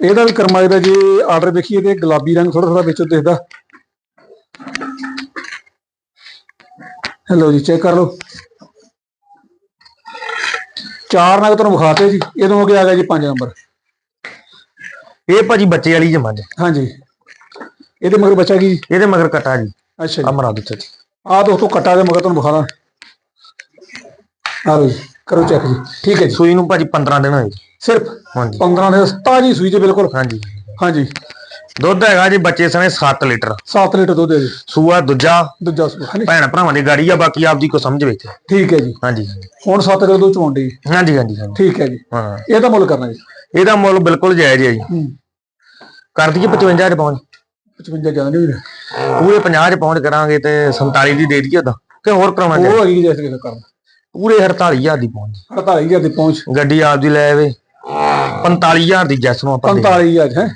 ਇਹਦਾ ਵੀ ਕਰਮਾਈ ਦਾ ਜੇ ਆਰਡਰ ਵੇਖੀਏ ਤੇ ਗੁਲਾਬੀ ਰੰਗ ਥੋੜਾ ਥੋੜਾ ਵਿੱਚੋਂ ਦਿਖਦਾ। ਹੈਲੋ ਜੀ ਚੈੱਕ ਕਰ ਲਓ। ਚਾਰ ਨਗ ਤੁਹਾਨੂੰ ਵਿਖਾਤੇ ਜੀ ਇਹਦੋਂ ਅੱਗੇ ਆ ਗਿਆ ਜੀ 5 ਨੰਬਰ। ਇਹ ਭਾਜੀ ਬੱਚੇ ਵਾਲੀ ਜੇ ਮੱਝ ਹਾਂਜੀ। ਇਹਦੇ ਮਗਰ ਬੱਚਾ ਕੀ? ਇਹਦੇ ਮਗਰ ਕਟਾ ਜੀ। ਅੱਛਾ ਜੀ। ਅਮਰਾ ਦਿੱਤੇ ਜੀ। ਆਹ ਦੋਸਤੋ ਕੱਟਾ ਦੇ ਮਗਰ ਤੁਹਾਨੂੰ ਵਿਖਾ ਦਾਂ। ਆ ਲਓ ਜੀ ਕਰੋ ਚੈੱਕ ਜੀ। ਠੀਕ ਹੈ ਜੀ। ਸੂਈ ਨੂੰ ਭਾਜੀ 15 ਦਿਨ ਹੋਏ ਜੀ। ਸਿਰਫ ਹਾਂਜੀ। 15 ਦੇ ਤਾਜੀ ਸੂਈ ਜੇ ਬਿਲਕੁਲ। ਹਾਂਜੀ। ਹਾਂਜੀ। ਦੁੱਧ ਹੈਗਾ ਜੀ ਬੱਚੇ ਸਣੇ 7 ਲੀਟਰ। 7 ਲੀਟਰ ਦੁੱਧ ਹੈ ਜੀ। ਸੂਆ ਦੂਜਾ ਦੂਜਾ ਸੂਆ ਹਾਂਜੀ ਭੈਣ ਭਰਾਵਾਂ ਦੀ ਗਾੜੀ ਆ ਬਾਕੀ ਆਪਦੀ ਕੋ ਸਮਝ ਵਿੱਚ। ਠੀਕ ਹੈ ਜੀ। ਹਾਂਜੀ। ਹੁਣ 7 ਕਿਲੋ ਦੁੱਧ ਚੋਂਡੀ ਹਾਂਜੀ ਹਾਂਜੀ ਠੀਕ ਹੈ ਜੀ। ਹਾਂ। ਇਹਦਾ ਮੁੱਲ ਕਰਨਾ ਜੀ। ਇਹਦਾ ਮੁੱਲ ਬਿਲਕੁਲ ਜਾਇਜ਼ ਹੈ ਜੀ। ਕਰ ਦਈਏ 55 ਚ ਪਹੁੰਚ। 55 ਜ਼ਿਆਦਾ ਨਹੀਂ ਵੀਰੇ ਪੂਰੇ 50 ਚ ਪਹੁੰਚ ਕਰਾਂਗੇ ਤੇ 47 ਦੀ ਦੇ ਦਈਏ ਉਦਾਂ ਕਿ ਹੋਰ ਕਰਾਉਣਾ ਉਹ ਚਾਹੀਦਾ? ਹੈਗੀ ਜੈਸੇ ਕਿਸੇ ਕਰਨਾ। ਪੂਰੇ 48000 ਦੀ ਪਹੁੰਚ। 48000 ਦੀ ਪਹੁੰਚ। ਗੱਡੀ ਆਪਦੀ ਲੈ ਆਵੇ। 45000 ਦੀ ਜੈਸ ਨੂੰ ਆਪਾਂ ਦੇ 45000 ਹੈ?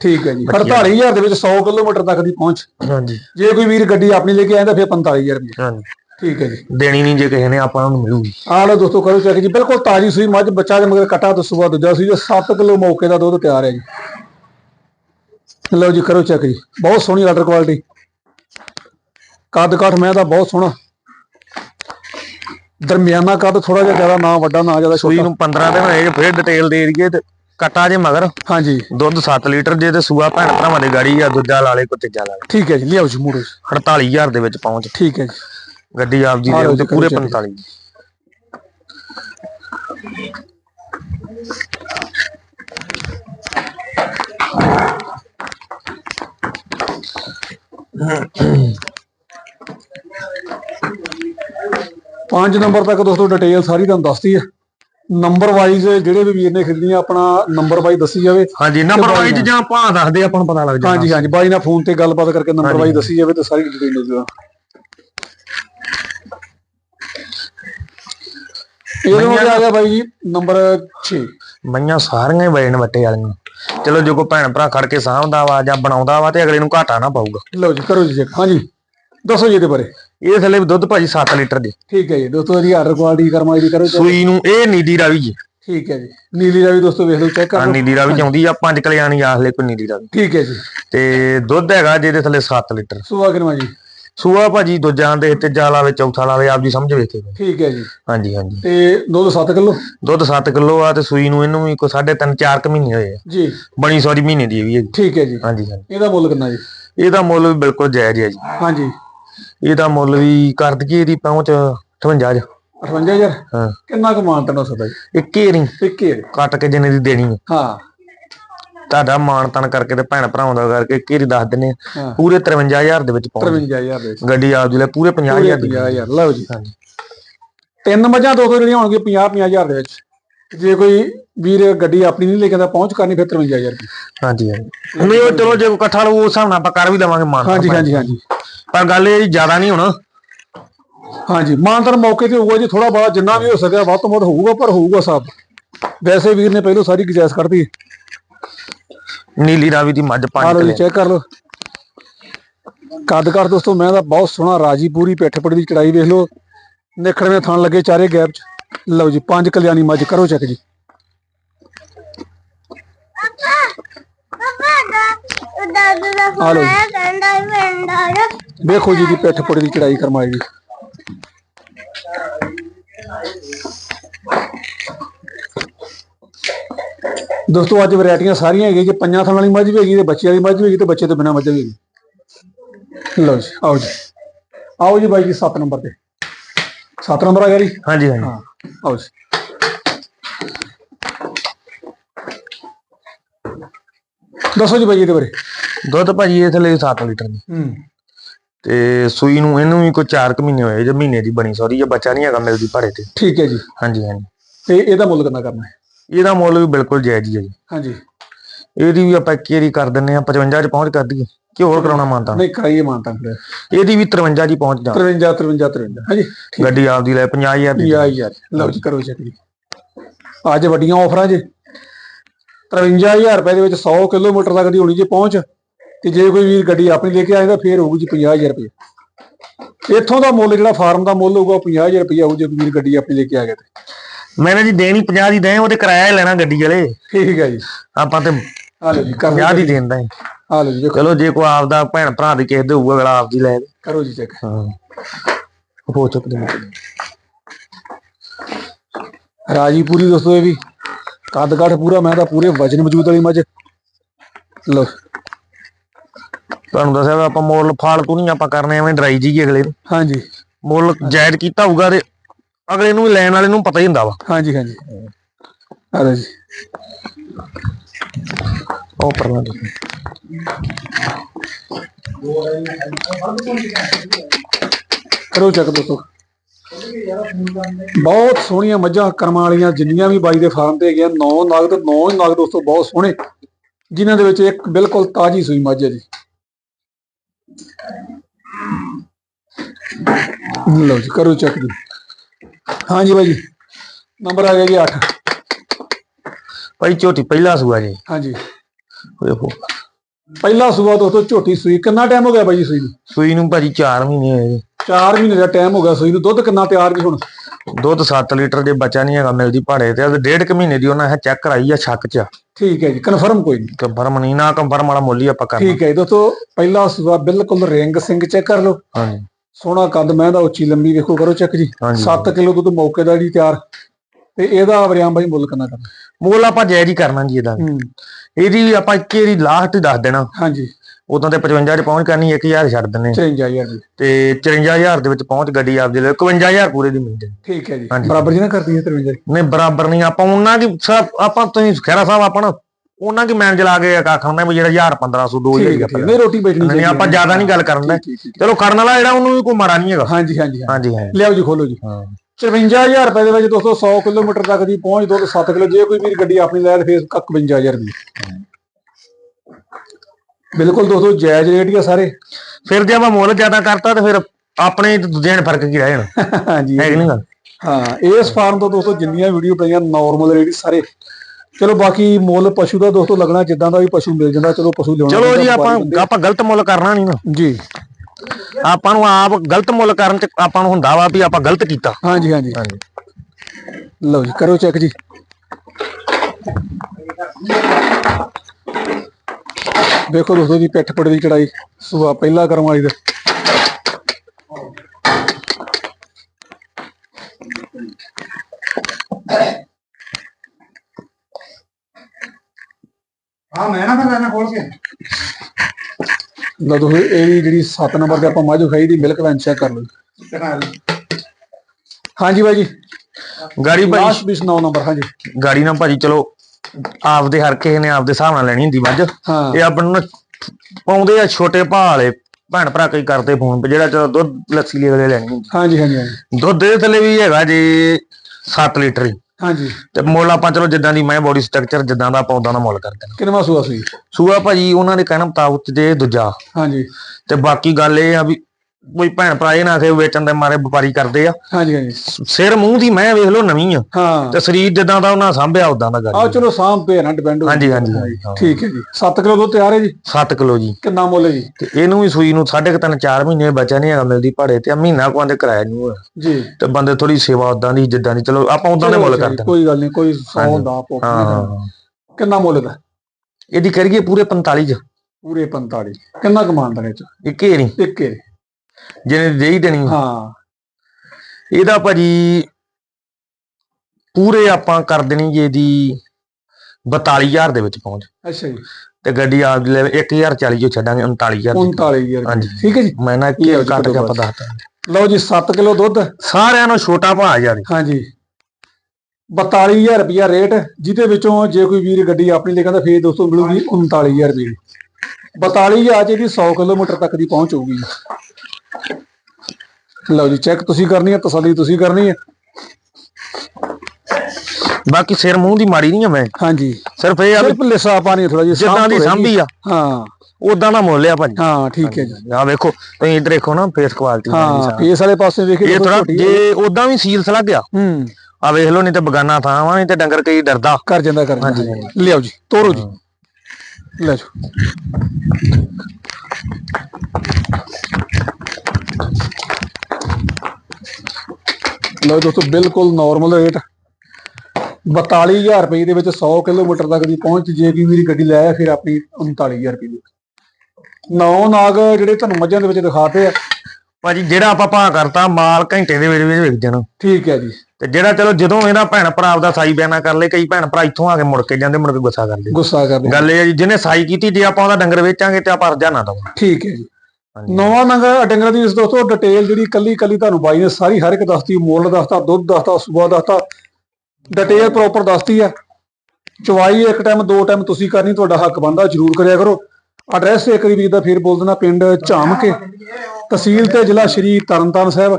ਠੀਕ ਹੈ ਜੀ। 48000 ਦੇ। ਵਿੱਚ 100 ਕਿਲੋਮੀਟਰ ਤੱਕ ਦੀ ਪਹੁੰਚ। ਹਾਂਜੀ। ਜੇ ਕੋਈ ਵੀਰ ਗੱਡੀ ਆਪਣੀ ਲੈ ਕੇ ਆਇਆ ਤਾਂ ਫਿਰ 45000 ਰੁਪਏ ਹਾਂਜੀ। ਠੀਕ ਹੈ ਜੀ। ਦੇਣੀ ਨਹੀਂ ਜੇ ਕਿਸੇ ਨੇ ਆਪਾਂ ਨੂੰ ਮਿਲੂਗੀ। ਆ ਲਓ ਦੋਸਤੋ ਕਰੋ ਚੈੱਕ ਜੀ। ਬਿਲਕੁਲ ਤਾਜੀ ਸੂਈ ਮੱਝ ਬੱਚਾ ਦੇ ਮਗਰ ਕਟਾ ਦਸੂਆ ਦੂਜਾ ਸੂਈ 7 ਕਿਲੋ ਮੌਕੇ ਦਾ ਦੁੱਧ ਤਿਆਰ ਹੈ ਜੀ। ਲਓ ਜੀ ਕਰੋ ਚੈੱਕ ਜੀ। ਬਹੁਤ ਸੋਹਣੀ ਆਰਡਰ ਕੁਆਲਿਟੀ ਕੱਦ ਕਾਠ ਮੈਂ ਦਾ ਬਹੁਤ ਸੋਹਣਾ। ਦਰਮਿਆਨਾ ਕੱਦ ਥੋੜਾ ਜਿਹਾ ਜ਼ਿਆਦਾ ਨਾ ਵੱਡਾ ਨਾ ਜ਼ਿਆਦਾ ਸੂਈ ਛੋਟਾ। ਨੂੰ 15 ਦਿਨ ਹੋਏ ਜੇ ਫਿਰ ਡਿਟੇਲ ਦੇ ਦਈਏ ਤੇ ਕਟਾ ਜੇ ਮਗਰ। ਹਾਂਜੀ। ਦੁੱਧ 7 ਲੀਟਰ ਜੇ ਤੇ ਸੂਆ ਭੈਣ ਭਰਾਵਾਂ ਦੀ ਗਾੜੀ ਆ ਦੂਜਾ ਲਾਲੇ ਕੋ ਤੀਜਾ ਲਾਲੇ ਠੀਕ ਹੈ ਜੀ ਲਿਆਓ ਜੀ ਮੂੜੋ ਜੀ 48000 ਦੇ ਵਿੱਚ ਪਹੁੰਚ। ਠੀਕ ਹੈ ਜੀ। ਗੱਡੀ ਆਪਦੀ ਆ ਦੇ ਉੱਤੇ ਜੀ, ਪੂਰੇ ਕਰੋ check। 45 5 ਨੰਬਰ ਤੱਕ ਦੋਸਤੋ ਡਿਟੇਲ ਸਾਰੀ ਤੁਹਾਨੂੰ ਦੱਸਤੀ ਹੈ। ਨੰਬਰ ਵਾਈਜ਼ ਜਿਹੜੇ ਵੀ ਵੀਰ ਨੇ ਖਰੀਦੀਆਂ ਆਪਣਾ ਨੰਬਰ ਵਾਈਜ਼ ਦੱਸੀ ਜਾਵੇ। ਹਾਂਜੀ ਨੰਬਰ ਵਾਈਜ਼ ਜਾਂ ਭਾਅ ਦੱਸਦੇ ਆਪਾਂ ਨੂੰ ਪਤਾ ਲੱਗ ਜਾਂਦਾ। ਹਾਂਜੀ ਹਾਂਜੀ ਬਾਈ ਨਾਲ ਫੋਨ ਤੇ ਗੱਲਬਾਤ ਕਰਕੇ ਨੰਬਰ ਵਾਈਜ਼ ਦੱਸੀ ਜਾਵੇ ਤਾਂ ਸਾਰੀ ਡਿਟੇਲ ਮਿਲ ਜਾਊਗਾ ਇਹਦੇ ਵਿੱਚ ਆ ਗਿਆ ਬਾਈ ਜੀ ਨੰਬਰ 6 ਮਈਆਂ ਸਾਰੀਆਂ ਹੀ ਵਜਨ ਵੱਟੇ ਵਾਲੀਆਂ। ਚਲੋ ਜੋ ਕੋ ਭੈਣ ਭਰਾ ਖੜ ਕੇ ਸਾਂਭਦਾ ਵਾ ਜਾਂ ਬਣਾਉਂਦਾ ਵਾ ਤੇ ਅਗਲੇ ਨੂੰ ਘਾਟਾ ਨਾ ਪਾਊਗਾ। ਲਓ ਜੀ ਕਰੋ ਜੀ check। ਹਾਂਜੀ ਦੱਸੋ ਜੀ ਇਹਦੇ ਬਾਰੇ। ਇਹ ਥੱਲੇ ਵੀ ਦੁੱਧ ਭਾਜੀ 7 ਲੀਟਰ ਦੀ। ਠੀਕ ਹੈ ਜੀ ਦੋਸਤੋ ਇਹਦੀ ਆਰਡਰ ਕੁਆਲਿਟੀ ਕਰਮਾਈ ਦੀ ਕਰੋ check। ਸੂਈ ਨੂੰ ਇਹ ਨੀਲੀ ਰਾਵੀ ਜੀ। ਠੀਕ ਹੈ ਜੀ ਨੀਲੀ ਦਾ ਵੀ ਦੋਸਤੋ ਵੇਖ ਲਓ ਚੈੱਕ ਕਰ ਲਓ। ਨੀਲੀ ਰਾਵੀ ਚ ਆਉਂਦੀ ਆ ਪੰਜ ਕਲਿਆਣੀ ਆਖਲੇ ਕੋਈ ਨੀਲੀ ਰਾਵੀ। ਠੀਕ ਹੈ ਜੀ। ਤੇ ਦੁੱਧ ਹੈਗਾ ਜਿਹਦੇ ਥੱਲੇ 7 ਲੀਟਰ। ਸੁਆ ਕਿਨਵਾ ਜੀ। ਸੂਆ ਭਾਜੀ ਦੂਜਾ ਦੇ ਤੀਜਾ ਲਾਵੇ ਚੌਥਾ ਲਾਵੇ ਆਪਦੀ ਸਮਝ ਵੇਖੇ ਠੀਕ ਹੈ ਜੀ। ਹਾਂਜੀ ਹਾਂਜੀ। ਤੇ ਦੁੱਧ 7 ਕਿਲੋ? ਦੁੱਧ 7 ਕਿਲੋ ਆ ਤੇ ਸੂਈ ਨੂੰ ਇਹਨੂੰ ਵੀ ਕੋਈ 3.5 4 ਕੁ ਮਹੀਨੇ ਹੋਏ ਆ। ਜੀ। ਬਣੀ ਸੌਰੀ ਮਹੀਨੇ ਦੀ ਵੀ ਠੀਕ ਹੈ ਜੀ। ਹਾਂਜੀ ਹਾਂਜੀ। ਇਹਦਾ ਮੁੱਲ ਕਿੰਨਾ ਜੀ? ਇਹਦਾ ਮੁੱਲ ਵੀ ਬਿਲਕੁਲ ਜਾਇਜ਼ ਹੈ ਜੀ। ਹਾਂਜੀ। ਇਹਦਾ ਮੁੱਲ ਵੀ ਕਰ ਦਈਏ ਇਹਦੀ ਪਹੁੰਚ 58 ਚ 58000 ਹਾਂ। ਕਿੰਨਾ ਕੁ ਮਾਨ ਤਨ ਹੋ ਸਕਦਾ ਜੀ? ਇੱਕ ring ਇੱਕ। ਕੱਟ ਕੇ ਜਿੰਨੇ ਦੀ ਦੇਣੀ ਹੈ। ਹਾਂ। ਤੁਹਾਡਾ ਮਾਣ ਤਨ ਕਰਕੇ ਤੇ ਭੈਣ ਭਰਾਵਾਂ ਦਾ ਕਰਕੇ ਕੀ ਦੱਸ ਦਿੰਨੇ ਆ ਹਾਂ। ਪੂਰੇ 53000 ਦੇ ਵਿੱਚ ਪਹੁੰਚ 53000 ਦੇ ਵਿੱਚ। ਗੱਡੀ ਆਪ ਜੀ ਲੈ ਪੂਰੇ 50000 ਦੀ। 50000 ਲਓ ਜੀ। ਹਾਂਜੀ। ਤਿੰਨ ਮੱਝਾਂ ਦੋ ਦੋ ਜਿਹੜੀਆਂ ਹੋਣਗੀਆਂ 50 50000 ਦੇ ਵਿੱਚ। ਜੇ ਕੋਈ ਵੀਰ ਗੱਡੀ ਆਪਣੀ ਨਹੀਂ ਲੈ ਕੇ ਆਉਂਦਾ ਪਹੁੰਚ ਕਰਨੀ ਫਿਰ 53000 ਰੁਪਏ ਹਾਂਜੀ ਹਾਂਜੀ। ਨਹੀਂ ਉਹ ਚਲੋ ਜੇ ਇਕੱਠਾ ਲਓ ਉਸ ਹਿਸਾਬ ਨਾਲ ਆਪਾਂ ਕਰ ਵੀ ਦੇਵਾਂਗੇ ਮਾਣ ਹਾਂਜੀ ਹਾਂਜੀ ਹਾਂਜੀ। ਪਰ ਗੱਲ ਇਹ ਜ਼ਿਆਦਾ ਨਹੀਂ ਹੁਣ। ਹਾਂਜੀ ਮਾਨਤਰ ਮੌਕੇ ਤੇ ਹੋਊਗਾ ਜੀ ਥੋੜਾ ਬੜਾ ਜਿੰਨਾ ਵੀ ਹੋ ਸਕਿਆ ਵੱਧ ਤੋਂ ਵੱਧ ਹੋਊਗਾ ਪਰ ਹੋਊਗਾ ਸਾਹਿਬ ਵੈਸੇ ਵੀਰ ਨੇ ਪਹਿਲਾਂ ਸਾਰੀ ਗੁਜਾਇਸ਼ ਕੱਢਦੀ ਨੀਲੀ ਰਾਵੀ ਦੀ ਮੱਝ ਆ ਲਓ ਜੀ ਚੈੱਕ ਕਰ ਲਓ। ਕੱਦ ਕਰ ਦੋਸਤੋ ਮੈਂ ਦਾ ਬਹੁਤ ਸੋਹਣਾ ਰਾਜੀ ਪੂਰੀ ਪਿੱਠ ਪੜੀ ਦੀ ਚੜਾਈ ਵੇਖ ਲਓ। ਨਿਖੜਵੇਂ ਥਣ ਲੱਗੇ ਚਾਰੇ ਗੈਪ ਚ। ਲਓ ਜੀ ਪੰਜ ਕਲਿਆਣੀ ਮੱਝ ਕਰੋ ਚੈੱਕ ਜੀ। ਦਾਦੂ ਦਾ ਫੋਨ। ਆਇਆ ਕਹਿੰਦਾ ਵੀ ਪਿੰਡ ਆ ਜਾ। ਵੇਖੋ ਜੀ ਦੀ ਪਿੱਠ ਪੜੀ ਦੀ ਚੜਾਈ ਕਰਮਾਈ ਜੀ। ਦੋਸਤੋ ਅੱਜ ਵੈਰਾਈਟੀਆਂ ਸਾਰੀਆਂ ਹੈਗੀਆਂ ਜੀ। ਪੰਜਾਂ ਥਣ ਵਾਲੀ ਮੱਝ ਵੀ ਹੈਗੀ ਤੇ ਬੱਚੇ ਵਾਲੀ ਮੱਝ ਵੀ ਹੈਗੀ ਤੇ ਬੱਚੇ ਤੋਂ ਬਿਨਾ ਮੱਝ ਵੀ ਹੈਗੀ। ਲਓ ਜੀ ਆਓ ਜੀ। ਆਓ ਜੀ ਬਾਈ ਜੀ 7 ਨੰਬਰ ਤੇ। 7 ਨੰਬਰ ਆ ਗਿਆ ਜੀ? ਹਾਂਜੀ ਹਾਂਜੀ। ਹਾਂ ਆਓ ਜੀ। ਦੱਸੋ ਜੀ ਬਾਈ ਇਹਦੇ ਬਾਰੇ। ਦੁੱਧ ਭਾਜੀ ਇਹ ਥਲੇ 7 ਲੀਟਰ ਦੀ। ਹੂੰ। ਤੇ ਸੂਈ ਨੂੰ ਇਹਨੂੰ ਵੀ ਕੋਈ 4 ਕੁ ਮਹੀਨੇ ਹੋਏ ਜੇ ਮਹੀਨੇ ਦੀ ਬਣੀ ਸੌਰੀ ਇਹ ਬੱਚਾ ਨਹੀਂ ਹੈਗਾ ਮਿਲਦੀ ਭਾੜੇ ਤੇ। ਠੀਕ ਹੈ ਜੀ। ਹਾਂਜੀ ਹਾਂਜੀ। ਤੇ ਇਹਦਾ ਮੁੱਲ ਕਿੰਨਾ ਕਰਨਾ ਹੈ? ਇਹਦਾ ਮੁੱਲ ਵੀ ਬਿਲਕੁਲ ਜਾਇਜ਼ ਹੀ ਹੈ ਜੀ। ਹਾਂਜੀ। ਇਹਦੀ ਵੀ ਆਪਾਂ ਕੇਰੀ ਕਰ ਦਿੰਨੇ ਆ 55 ਚ ਪਹੁੰਚ ਕਰ ਦਈਏ ਕਿ ਹੋਰ ਕਰਾਉਣਾ ਮੰਨਦਾ ਨਹੀਂ ਕਰਾਈਏ ਮਾਨਤਾ ਫਿਰ ਇਹਦੀ ਵੀ 53 ਚ ਪਹੁੰਚ ਜਾ 53 53 53 ਹਾਂਜੀ ਗੱਡੀ ਆਪਦੀ ਲੈ 50000 ਦੀ। ਯਾ ਯਾਰ ਲਓ ਜੀ ਕਰੋ ਚੱਕ ਜੀ। ਅੱਜ ਵੱਡੀਆਂ ਆਫਰਾਂ ਜੇ। 53000 ਰੁਪਏ ਦੇ ਵਿੱਚ 100 ਕਿਲੋਮੀਟਰ ਤੱਕ ਦੀ ਹੋਣੀ ਜੇ ਪਹੁੰਚ। ਤੇ ਜੇ ਕੋਈ ਵੀਰ ਗੱਡੀ ਆਪਣੀ ਲੈ ਕੇ ਆਏਗਾ ਫੇਰ ਹੋਊਗੀ ਜੀ 50000 ਰੁਪਏ। ਇੱਥੋਂ ਦਾ ਮੁੱਲ ਜਿਹੜਾ ਫਾਰਮ ਦਾ ਮੁੱਲ ਹੋਊਗਾ 50000 ਰੁਪਏ ਹੋਊ ਜੇ ਕੋਈ ਵੀਰ ਗੱਡੀ ਆਪਣੀ ਲੈ ਕੇ ਆ ਗਿਆ ਤੇ। ਮੈਨੇ ਜੀ ਦੇਣੀ 50 ਦੀ ਦੇ ਉਹਦੇ ਕਿਰਾਇਆ ਹੀ ਲੈਣਾ ਗੱਡੀ ਵਾਲੇ। ਠੀਕ ਹੈ ਜੀ। ਆਪਾਂ ਤੇ ਆ ਲਓ ਜੀ ਕਰ 50 ਦੀ ਦੇਂਦਾ ਹੈ। ਆ ਲਓ ਜੀ ਦੇਖੋ। ਚਲੋ ਜੇ ਕੋਈ ਆਪਦਾ ਭੈਣ ਭਰਾ ਦੀ ਕਿਸੇ ਦੇ ਹੋਊਗਾ ਅਗਲਾ ਆਪਦੀ ਲੈ ਲੈ। ਕਰੋ ਜੀ ਚੈੱਕ। ਹਾਂ। ਹੋ ਚੁੱਕਦੇ ਨੇ ਰਾਜੀ ਪੂਰੀ ਦੋਸਤੋ ਇਹ ਵੀ। ਕੱਦ ਕਾਠ ਪੂਰਾ ਮੈਂ ਤਾਂ ਪੂਰੇ ਵਜਨ ਮੌਜੂਦ ਵਾਲੀ ਮੱਝ। ਲਓ। ਤੁਹਾਨੂੰ ਦੱਸਿਆ ਆਪਾਂ ਮੁੱਲ ਫਾਲਤੂ ਨਹੀਂ ਆਪਾਂ ਕਰਨੇ ਐਵੇਂ ਡਰਾਈ ਜੀ ਅਗਲੇ ਨੂੰ। ਹਾਂਜੀ। ਮੁੱਲ ਜਾਇਜ਼ ਕੀਤਾ ਹੋਊਗਾ ਤੇ ਅਗਲੇ ਨੂੰ ਲੈਣ ਵਾਲੇ ਨੂੰ ਪਤਾ ਹੀ ਹੁੰਦਾ ਵਾ। ਹਾਂਜੀ ਹਾਂਜੀ। ਆ ਲਓ ਜੀ। ਉਹ ਪਰਲਾ ਕਰੋ ਚੈੱਕ ਦੋਸਤੋ ਬਹੁਤ ਸੋਹਣੀਆਂ ਮੱਝਾਂ ਕਰਮਾਂ ਵਾਲੀਆਂ ਜਿੰਨੀਆਂ ਵੀ ਬਾਈ ਦੇ ਫਾਰਮ ਤੇ ਹੈਗੀਆਂ ਨੌ ਨਗ ਤੇ ਨੌ ਹੀ ਨਗ ਦੋਸਤੋ ਬਹੁਤ ਸੋਹਣੇ। ਜਿਨ੍ਹਾਂ ਦੇ ਵਿੱਚ ਇੱਕ ਬਿਲਕੁਲ ਤਾਜੀ ਸੂਈ ਮੱਝ ਹੈ ਜੀ। ਲਓ ਜੀ ਕਰੋ ਚੈੱਕ ਜੀ। ਹਾਂਜੀ ਬਾਈ ਜੀ। ਨੰਬਰ ਆ ਗਿਆ ਜੀ 8 ਭਾਈ ਝੋਟੀ ਪਹਿਲਾ ਸੂਆ ਜੀ। ਹਾਂਜੀ। ਓਏ ਹੋ। ਪਹਿਲਾ ਸੂਆ ਦੋਸਤੋ ਝੋਟੀ ਸੂਈ। ਕਿੰਨਾ ਟਾਈਮ ਹੋ ਗਿਆ ਬਾਈ ਜੀ ਸੂਈ ਨੂੰ? ਸੂਈ ਨੂੰ ਭਾਜੀ 4 ਮਹੀਨੇ ਹੋਏ ਜੀ। 4 ਮਹੀਨੇ ਦਾ ਟਾਈਮ ਹੋ ਗਿਆ ਸੂਈ ਨੂੰ। ਦੁੱਧ ਕਿੰਨਾ ਤਿਆਰ ਜੀ ਹੁਣ? ਦੁੱਧ 7 ਲੀਟਰ ਦੇ ਬੱਚਾ ਨਹੀਂ ਹੈਗਾ ਮਿਲਦੀ ਭਾੜੇ ਤੇ। ਤੇ ਡੇਢ ਕੁ ਮਹੀਨੇ ਦੀ ਉਹਨਾਂ ਹੈ ਚੈੱਕ ਕਰਾਈ ਆ ਛੱਕ ਚ। ਠੀਕ ਹੈ ਜੀ। ਕਨਫਰਮ ਕੋਈ ਨਹੀਂ। ਕੰਫਰਮ ਨਹੀਂ ਨਾ ਕੰਫਰਮ ਵਾਲਾ ਮੁੱਲ ਹੀ ਆਪਾਂ ਕਰਨਾ। ਠੀਕ ਹੈ ਜੀ। ਦੋਸਤੋ ਪਹਿਲਾ ਸੂਆ ਬਿਲਕੁਲ ਰਿੰਗ ਸਿੰਘ ਚੈੱਕ ਕਰ ਲਓ। ਹਾਂਜੀ। ਸੋਹਣਾ ਕੱਦ ਮੈਂ ਦਾ ਉੱਚੀ ਲੰਬੀ ਵੇਖੋ ਕਰੋ ਚੈੱਕ ਜੀ। ਹਾਂਜੀ। 7 ਕਿਲੋ ਦੁੱਧ ਮੌਕੇ ਦਾ ਜੀ ਤਿਆਰ। ਤੇ ਇਹਦਾ ਵਰਿਆਮ ਬਾਈ ਮੁੱਲ ਕਿੰਨਾ ਕਰਨਾ? ਮੁੱਲ ਆਪਾਂ ਜਾਇਜ਼ ਹੀ ਕਰਨਾ ਜੀ ਇਹਦਾ। ਇਹਦੀ ਆਪਾਂ ਇੱਕੇ ਦੀ ਲਾਸਟ ਹੀ ਦੱਸ ਦੇਣਾ। ਹਾਂਜੀ। ਉਦੋਂ ਤੇ 55 ਚ ਪਹੁੰਚ ਕਰਨੀ 1000 ਛੱਡ ਦਿੰਨੇ 54000 ਜੀ। ਤੇ 54000 ਦੇ ਵਿੱਚ ਪਹੁੰਚ ਗੱਡੀ ਆਪਦੀ ਲੈ 51000 ਪੂਰੇ ਦੀ ਮਿਲ ਜਾਣੀ। ਠੀਕ ਹੈ ਜੀ। ਬਰਾਬਰ ਜੀ ਨਾ ਕਰਦੀ ਹੈ 53 ਨਹੀਂ ਬਰਾਬਰ ਨਹੀਂ ਆਪਾਂ ਉਹਨਾਂ ਦੀ ਆਪਾਂ ਤੁਸੀਂ ਖੈਰਾ ਸਾਹਿਬ ਆਪਾਂ ਨਾ ਉਹਨਾਂ ਕੀ ਮੈਨ ਚਲਾ ਕੇ ਆਖਣਾ ਵੀ ਜਿਹੜਾ 1000 1500 ਠੀਕ ਹੈ 2000 ਠੀਕ ਹੈ। ਨਹੀਂ ਰੋਟੀ ਬੈਠਣੀ ਨਹੀਂ ਆਪਾਂ ਜ਼ਿਆਦਾ ਨਹੀਂ ਗੱਲ ਕਰਨ ਦਾ। ਚਲੋ ਕਰਨ ਵਾਲਾ ਜਿਹੜਾ ਉਹਨੂੰ ਕੋਈ ਮਾਰਾ ਨਹੀਂ ਹੈਗਾ। ਹਾਂਜੀ ਹਾਂਜੀ। ਹਾਂਜੀ। ਲਿਆਓ ਜੀ ਖੋਲੋ ਜੀ। ਹਾਂ। 54000 ਰੁਪਏ ਦੇ ਵਿੱਚ ਦੋਸਤੋ 100 ਕਿਲੋਮੀਟਰ ਤੱਕ ਦੀ ਪਹੁੰਚ ਦੁੱਧ 7 ਕਿਲੋ। ਜੇ ਕੋਈ ਵੀਰ ਗੱਡੀ ਆਪਣੀ ਲੈ ਫੇਰ 51000 ਦੀ ਬਿਲਕੁਲ ਦੋਸਤੋ ਜਾਇਜ਼ ਰੇਟ ਹੀ ਆ ਸਾਰੇ। ਫਿਰ ਜੇ ਆਪਾਂ ਮੁੱਲ ਜ਼ਿਆਦਾ ਕਰਤਾ ਤੇ ਫਿਰ ਆਪਣੇ ਤੇ ਦੂਜਿਆਂ ਫ਼ਰਕ ਕੀ ਰਹਿ ਜਾਣਾ? ਹਾਂਜੀ ਹੈ ਕਿ ਨਹੀਂ ਗੱਲ? ਹਾਂ ਇਸ ਫਾਰਮ ਤੋਂ ਦੋਸਤੋ ਜਿੰਨੀਆਂ ਵੀਡੀਓ ਪਈਆਂ ਨਾਰਮਲ ਰੇਟ ਹੀ ਸਾਰੇ। ਚਲੋ ਬਾਕੀ ਮੁੱਲ ਪਸ਼ੂ ਦਾ ਦੋਸਤੋ ਲੱਗਣਾ ਜਿੱਦਾਂ ਦਾ ਵੀ ਪਸ਼ੂ ਮਿਲ ਜਾਂਦਾ ਚਲੋ ਪਸ਼ੂ ਲਿਆਉਣਾ ਚਲੋ ਜੀ ਆਪਾਂ। ਆਪਾਂ ਗਲਤ ਮੁੱਲ ਕਰਨਾ ਨਹੀਂ ਨਾ। ਜੀ। ਆਪਾਂ ਨੂੰ ਆਪ ਗਲਤ ਮੁੱਲ ਕਰਨ ਚ ਆਪਾਂ ਨੂੰ ਹੁੰਦਾ ਵਾ ਵੀ ਆਪਾਂ ਗਲਤ ਕੀਤਾ। ਹਾਂਜੀ ਹਾਂਜੀ। ਹਾਂਜੀ। ਲਓ ਜੀ ਕਰੋ ਚੈੱਕ ਜੀ। ਦੇਖੋ ਦੋਸਤੋ ਜੀ ਪਿੱਠ ਪੜ ਦੀ ਚੜਾਈ। ਸੁਆ ਪਹਿਲਾ ਕਰਮ ਵਾਲੀ ਦਾ। ਹਾਂ ਮੈਂ ਨਾ ਫਿਰ ਲੈਣਾ ਖੋਲ ਕੇ ਲਓ ਦੋਸਤੋ ਇਹ ਜਿਹੜੀ 7 ਨੰਬਰ ਤੇ ਆਪਾਂ ਮਾਝੋ ਖਾਈ ਦੀ ਮਿਲਕ ਵੈਨ ਚੈੱਕ ਕਰ ਲਓ ਹਾਂਜੀ ਬਾਈ ਜੀ। ਗਾੜੀ ਭਾਈ। ਲਾਸਟ ਵਿੱਚ 9 ਨੰਬਰ ਹਾਂਜੀ। ਗਾੜੀ ਨਾ ਭਾਜੀ ਚਲੋ ਆਪਦੇ ਹਰ ਕਿਸੇ ਨੇ ਆਪਦੇ ਹਿਸਾਬ ਨਾਲ ਲੈਣੀ ਹੁੰਦੀ ਮੱਝ। ਇਹ ਆਪਾਂ ਨੂੰ ਨਾ ਪਾਉਂਦੇ ਆ ਛੋਟੇ ਭਾਅ ਵਾਲੇ ਭੈਣ ਭਰਾ ਕਈ ਕਰਦੇ ਫੋਨ ਤੇ ਜਿਹੜਾ ਚਲੋ ਦੁੱਧ ਲੱਸੀ ਲਈ ਅਗਲੇ ਲੈਣੀ ਹੁੰਦੀ। ਹਾਂਜੀ ਹਾਂਜੀ ਹਾਂਜੀ। ਦੁੱਧ ਦੇ ਥੱਲੇ ਵੀ ਹੈਗਾ ਜੀ 7 ਲੀਟਰ ਹੀ। ਹਾਂਜੀ। ਤੇ ਮੁੱਲ ਆਪਾਂ ਚਲੋ ਜਿੱਦਾਂ ਦੀ ਮੈਂ ਬੋਡੀ ਸਟਰਕਚਰ ਜਿੱਦਾਂ ਦਾ ਆਪਾਂ ਉਦਾਂ ਦਾ ਮੁੱਲ ਕਰ ਦੇਣਾ ਕਿੰਨਵਾ ਸੂਆ ਸੂਈ ਸੂਆ ਭਾਜੀ ਉਹਨਾਂ ਦੇ ਕਹਿਣ ਮੁਤਾਬਕ ਦੇ ਦੂਜਾ। ਹਾਂਜੀ। ਤੇ ਬਾਕੀ ਗੱਲ ਇਹ ਆ ਵੀ ਕੋਈ ਭੈਣ ਭਰਾ ਇਹ ਨਾ ਕਿ ਵੇਚਣ ਦੇ ਮਾਰੇ ਵਪਾਰੀ ਕਰਦੇ ਆ। ਹਾਂਜੀ ਹਾਂਜੀ। ਸਿਰ ਮੂੰਹ ਦੀ ਮੈਂ ਵੇਖ ਲਓ ਨਵੀਂ ਆ। ਹਾਂ। ਤੇ ਸਰੀਰ ਜਿੱਦਾਂ ਦਾ ਉਹਨਾਂ ਸਾਂਭਿਆ ਉਦਾਂ ਦਾ ਆ। ਗੱਲ ਚਲੋ ਸਾਂਭ ਪੇ ਨਾ ਡਿਪੈਂਡ ਹਾਂਜੀ ਹਾਂਜੀ। ਠੀਕ ਹੈ ਜੀ। 7 ਕਿਲੋ ਦੁੱਧ ਤਿਆਰ ਹੈ ਜੀ? 7 ਕਿਲੋ ਜੀ। ਕਿੰਨਾ ਮੁੱਲ ਹੈ ਜੀ? ਤੇ ਇਹਨੂੰ ਵੀ ਸੂਈ ਨੂੰ ਸਾਢੇ ਕੁ ਤਿੰਨ 4 ਮਹੀਨੇ ਬਚਾ ਨਹੀਂ ਹੈਗਾ ਮਿਲਦੀ ਭਾੜੇ ਤੇ ਆ ਮਹੀਨਾ ਕੁਆਂ ਦੇ ਕਿਰਾਇਆ ਨਹੀਂ ਹੋਇਆ ਜੀ। ਤੇ ਬੰਦੇ ਥੋੜੀ ਸੇਵਾ ਉਦਾਂ ਦੀ ਜਿੱਦਾਂ ਦੀ। ਚਲੋ ਆਪਾਂ ਉਦਾਂ ਦੇ ਮੁੱਲ ਕਰਦੇ ਕੋਈ ਗੱਲ ਨਹੀਂ ਕੋਈ 100 ਹਾਂਜੀ। ਦਾ ਪੋਕ ਹਾਂ। ਕਿੰਨਾ ਮੁੱਲ ਦਾ ਇਹਦੀ ਕਰੀਏ ਪੂਰੇ 45 ਚ। ਪੂਰੇ 45 ਕਿੰਨਾ ਕਮਾਉਂਦਾ ਨੇ ਚ? ਇੱਕ ਨਹੀਂ ਇੱਕ ਜਿਹਨੇ ਦੇ ਹੀ ਦੇਣੀ। ਹਾਂ। ਇਹਦਾ ਭਾਜੀ ਪੂਰੇ ਆਪਾਂ ਕਰ ਦੇਣੀ ਜੀ ਇਹਦੀ 42000 ਦੇ ਵਿੱਚ ਪਹੁੰਚ। ਅੱਛਾ ਜੀ। ਤੇ ਗੱਡੀ ਆਪ ਦੀ ਲੈ 1040 ਜੋ ਛੱਡਾਂਗੇ 39000 ਦੀ। 39000 ਹਾਂਜੀ। ਠੀਕ ਹੈ ਜੀ। ਮੈਂ ਨਾ ਕੀ ਜੀ, ਕੱਟ ਕੇ। ਦੱਸਦਾ ਲਓ ਜੀ 7 ਕਿਲੋ ਦੁੱਧ। ਸਾਰਿਆਂ ਨੂੰ ਛੋਟਾ ਭਾ ਜਾਵੇ ਹਾਂਜੀ 42000 ਰੁਪਿਆ ਰੇਟ ਜਿਹਦੇ ਵਿੱਚੋਂ ਜੇ ਕੋਈ ਵੀਰ ਗੱਡੀ ਆਪਣੀ ਲੈ ਕਹਿੰਦਾ ਫੇਰ ਦੋਸਤੋ ਮਿਲੂਗੀ 39000 ਰੁਪਏ ਦੀ। 42000 ਚ ਇਹਦੀ 100 ਕਿਲੋਮੀਟਰ ਤੱਕ ਦੀ ਪਹੁੰਚ ਹੋਊਗੀ। ਲਓ ਜੀ ਚੈੱਕ ਤੁਸੀਂ ਕਰਨੀ ਹੈ ਤਸੱਲੀ ਤੁਸੀਂ ਕਰਨੀ ਹੈ ਬਾਕੀ ਸਿਰ ਮੂੰਹ ਦੀ ਮਾੜੀ ਨਹੀਂ ਆ ਮੈਂ। ਹਾਂਜੀ। ਸਿਰਫ ਇਹ ਆ ਵੀ ਸਿਰਫ ਲਿਸਾ ਪਾਣੀ ਥੋੜਾ ਜਿਹਾ ਜਿੱਦਾਂ ਦੀ ਸਾਂਭੀ ਆ। ਹਾਂ। ਉਦਾਂ ਦਾ ਮੁੱਲ ਆ ਭਾਜੀ। ਹਾਂ ਠੀਕ ਹੈ ਜੀ। ਆ ਵੇਖੋ ਤੁਸੀਂ ਇੱਧਰ ਦੇਖੋ ਨਾ ਫੇਸ ਕੁਆਲਿਟੀ ਹਾਂ ਫੇਸ ਵਾਲੇ ਪਾਸੇ ਵੇਖੇ ਇਹ ਥੋੜਾ ਜੇ ਉਦਾਂ ਵੀ ਸੀਲਸ ਲੱਗ ਗਿਆ। ਹੂੰ। ਆ ਵੇਖ ਲਓ ਨਹੀਂ ਤੇ ਬਗਾਨਾ ਥਾਂ ਵਾ ਨਹੀਂ ਤੇ ਡੰਗਰ ਕਈ ਡਰਦਾ। ਕਰ ਜਾਂਦਾ ਕਰ ਜਾਂਦਾ। ਹਾਂਜੀ। ਲਿਆਓ ਜੀ ਤੋਰੋ ਜੀ। ਲੈ ਜਾਓ। ਲਓ ਦੋਸਤੋ ਬਿਲਕੁਲ ਨਾਰਮਲ ਰੇਟ 42000 ਰੁਪਏ ਦੇ ਵਿੱਚ 100 ਕਿਲੋਮੀਟਰ ਤੱਕ ਦੀ ਪਹੁੰਚ ਜੇ ਕੀ ਮੇਰੀ ਗੱਡੀ ਲੈ ਫਿਰ ਆਪਣੀ 39000 ਰੁਪਏ ਦੀ। ਨੌ ਨਾਗ ਜਿਹੜੇ ਤੁਹਾਨੂੰ ਮੱਝਾਂ ਦੇ ਵਿੱਚ ਦਿਖਾਤੇ ਆ। ਭਾਜੀ ਜਿਹੜਾ ਆਪਾਂ ਭਾਅ ਕਰਤਾ ਮਾਲ ਘੰਟੇ ਦੇ ਵਿੱਚ ਵਿੱਚ ਵਿਕ ਜਾਣਾ। ਠੀਕ ਹੈ ਜੀ। ਤੇ ਜਿਹੜਾ ਚਲੋ ਜਦੋਂ ਇਹਦਾ ਭੈਣ ਭਰਾ ਆਪਦਾ ਸਾਈ ਬਿਆਨਾ ਕਰ ਲੇ ਕਈ ਭੈਣ ਭਰਾ ਇੱਥੋਂ ਆ ਕੇ ਮੁੜ ਕੇ ਜਾਂਦੇ ਮੁੜ ਕੇ ਗੁੱਸਾ ਕਰਦੇ। ਗੁੱਸਾ ਕਰਦੇ। ਗੱਲ ਇਹ ਆ ਜੀ ਜਿਹਨੇ ਸਾਈ ਕੀਤੀ ਜੇ ਆਪਾਂ ਉਹਦਾ ਡੰਗਰ ਵੇਚਾਂਗੇ ਤੇ ਆਪਾਂ ਰਜਾ ਨਾ ਦਵਾਂ ਠੀਕ ਹੈ ਜੀ। ਨਵਾਂ ਨੰਗਾ ਡੰਗਰਾਂ ਦੀ ਇਸ ਦੋਸਤੋ ਡਿਟੇਲ ਜਿਹੜੀ ਕੱਲੀ ਕੱਲੀ ਤੁਹਾਨੂੰ ਬਾਈ ਨੇ ਸਾਰੀ ਹਰ ਇੱਕ ਦੱਸਤੀ, ਮੁੱਲ ਦੱਸਤਾ, ਦੁੱਧ ਦੱਸਤਾ ਸੁਬਾ ਦੱਸਤਾ ਡਿਟੇਲ ਪ੍ਰੋਪਰ ਦੱਸਤੀ ਆ। ਚਵਾਈ ਇੱਕ ਟਾਈਮ ਦੋ ਟਾਈਮ ਤੁਸੀਂ ਕਰਨੀ, ਤੁਹਾਡਾ ਹੱਕ ਬਣਦਾ, ਜਰੂਰ ਕਰਿਆ ਕਰੋ। ਐਡਰੈਸ ਇੱਕ ਵਾਰੀ ਵੀਰ ਦਾ ਫੇਰ ਬੋਲ ਦੇਣਾ, ਪਿੰਡ ਝਾਮਕੇ, ਤਹਿਸੀਲ ਤੇ ਜ਼ਿਲ੍ਹਾ ਸ਼੍ਰੀ ਤਰਨਤਾਰਨ ਸਾਹਿਬ।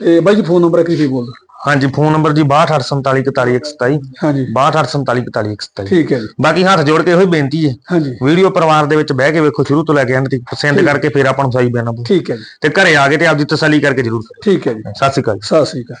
ਤੇ ਬਾਈ ਜੀ ਫੋਨ ਨੰਬਰ ਇੱਕ ਵਾਰੀ ਫੇਰ ਬੋਲ ਦਿਓ। ਹਾਂਜੀ ਫੋਨ ਨੰਬਰ ਜੀ 6248414127 ਹਾਂਜੀ। 6248414127 ਠੀਕ ਹੈ ਜੀ। ਬਾਕੀ ਹੱਥ ਜੋੜ ਕੇ ਇਹੋ ਹੀ ਬੇਨਤੀ ਹੈ ਹਾਂਜੀ। ਵੀਡੀਓ ਪਰਿਵਾਰ ਦੇ ਵਿੱਚ ਬਹਿ ਕੇ ਵੇਖੋ ਸ਼ੁਰੂ ਤੋਂ ਲੈ ਕੇ ਅੰਤ ਤੱਕ ਪਸੰਦ ਕਰਕੇ ਫਿਰ ਆਪਾਂ ਨੂੰ ਸਾਈ ਪਾਓ। ਠੀਕ ਹੈ ਜੀ। ਤੇ ਘਰੇ ਆ ਕੇ ਤੇ ਆਪਦੀ ਤਸੱਲੀ ਕਰਕੇ ਜ਼ਰੂਰ ਠੀਕ ਹੈ ਜੀ। ਸਤਿ ਸ਼੍ਰੀ ਅਕਾਲ ਸਤਿ ਸ੍ਰੀ ਅਕਾਲ।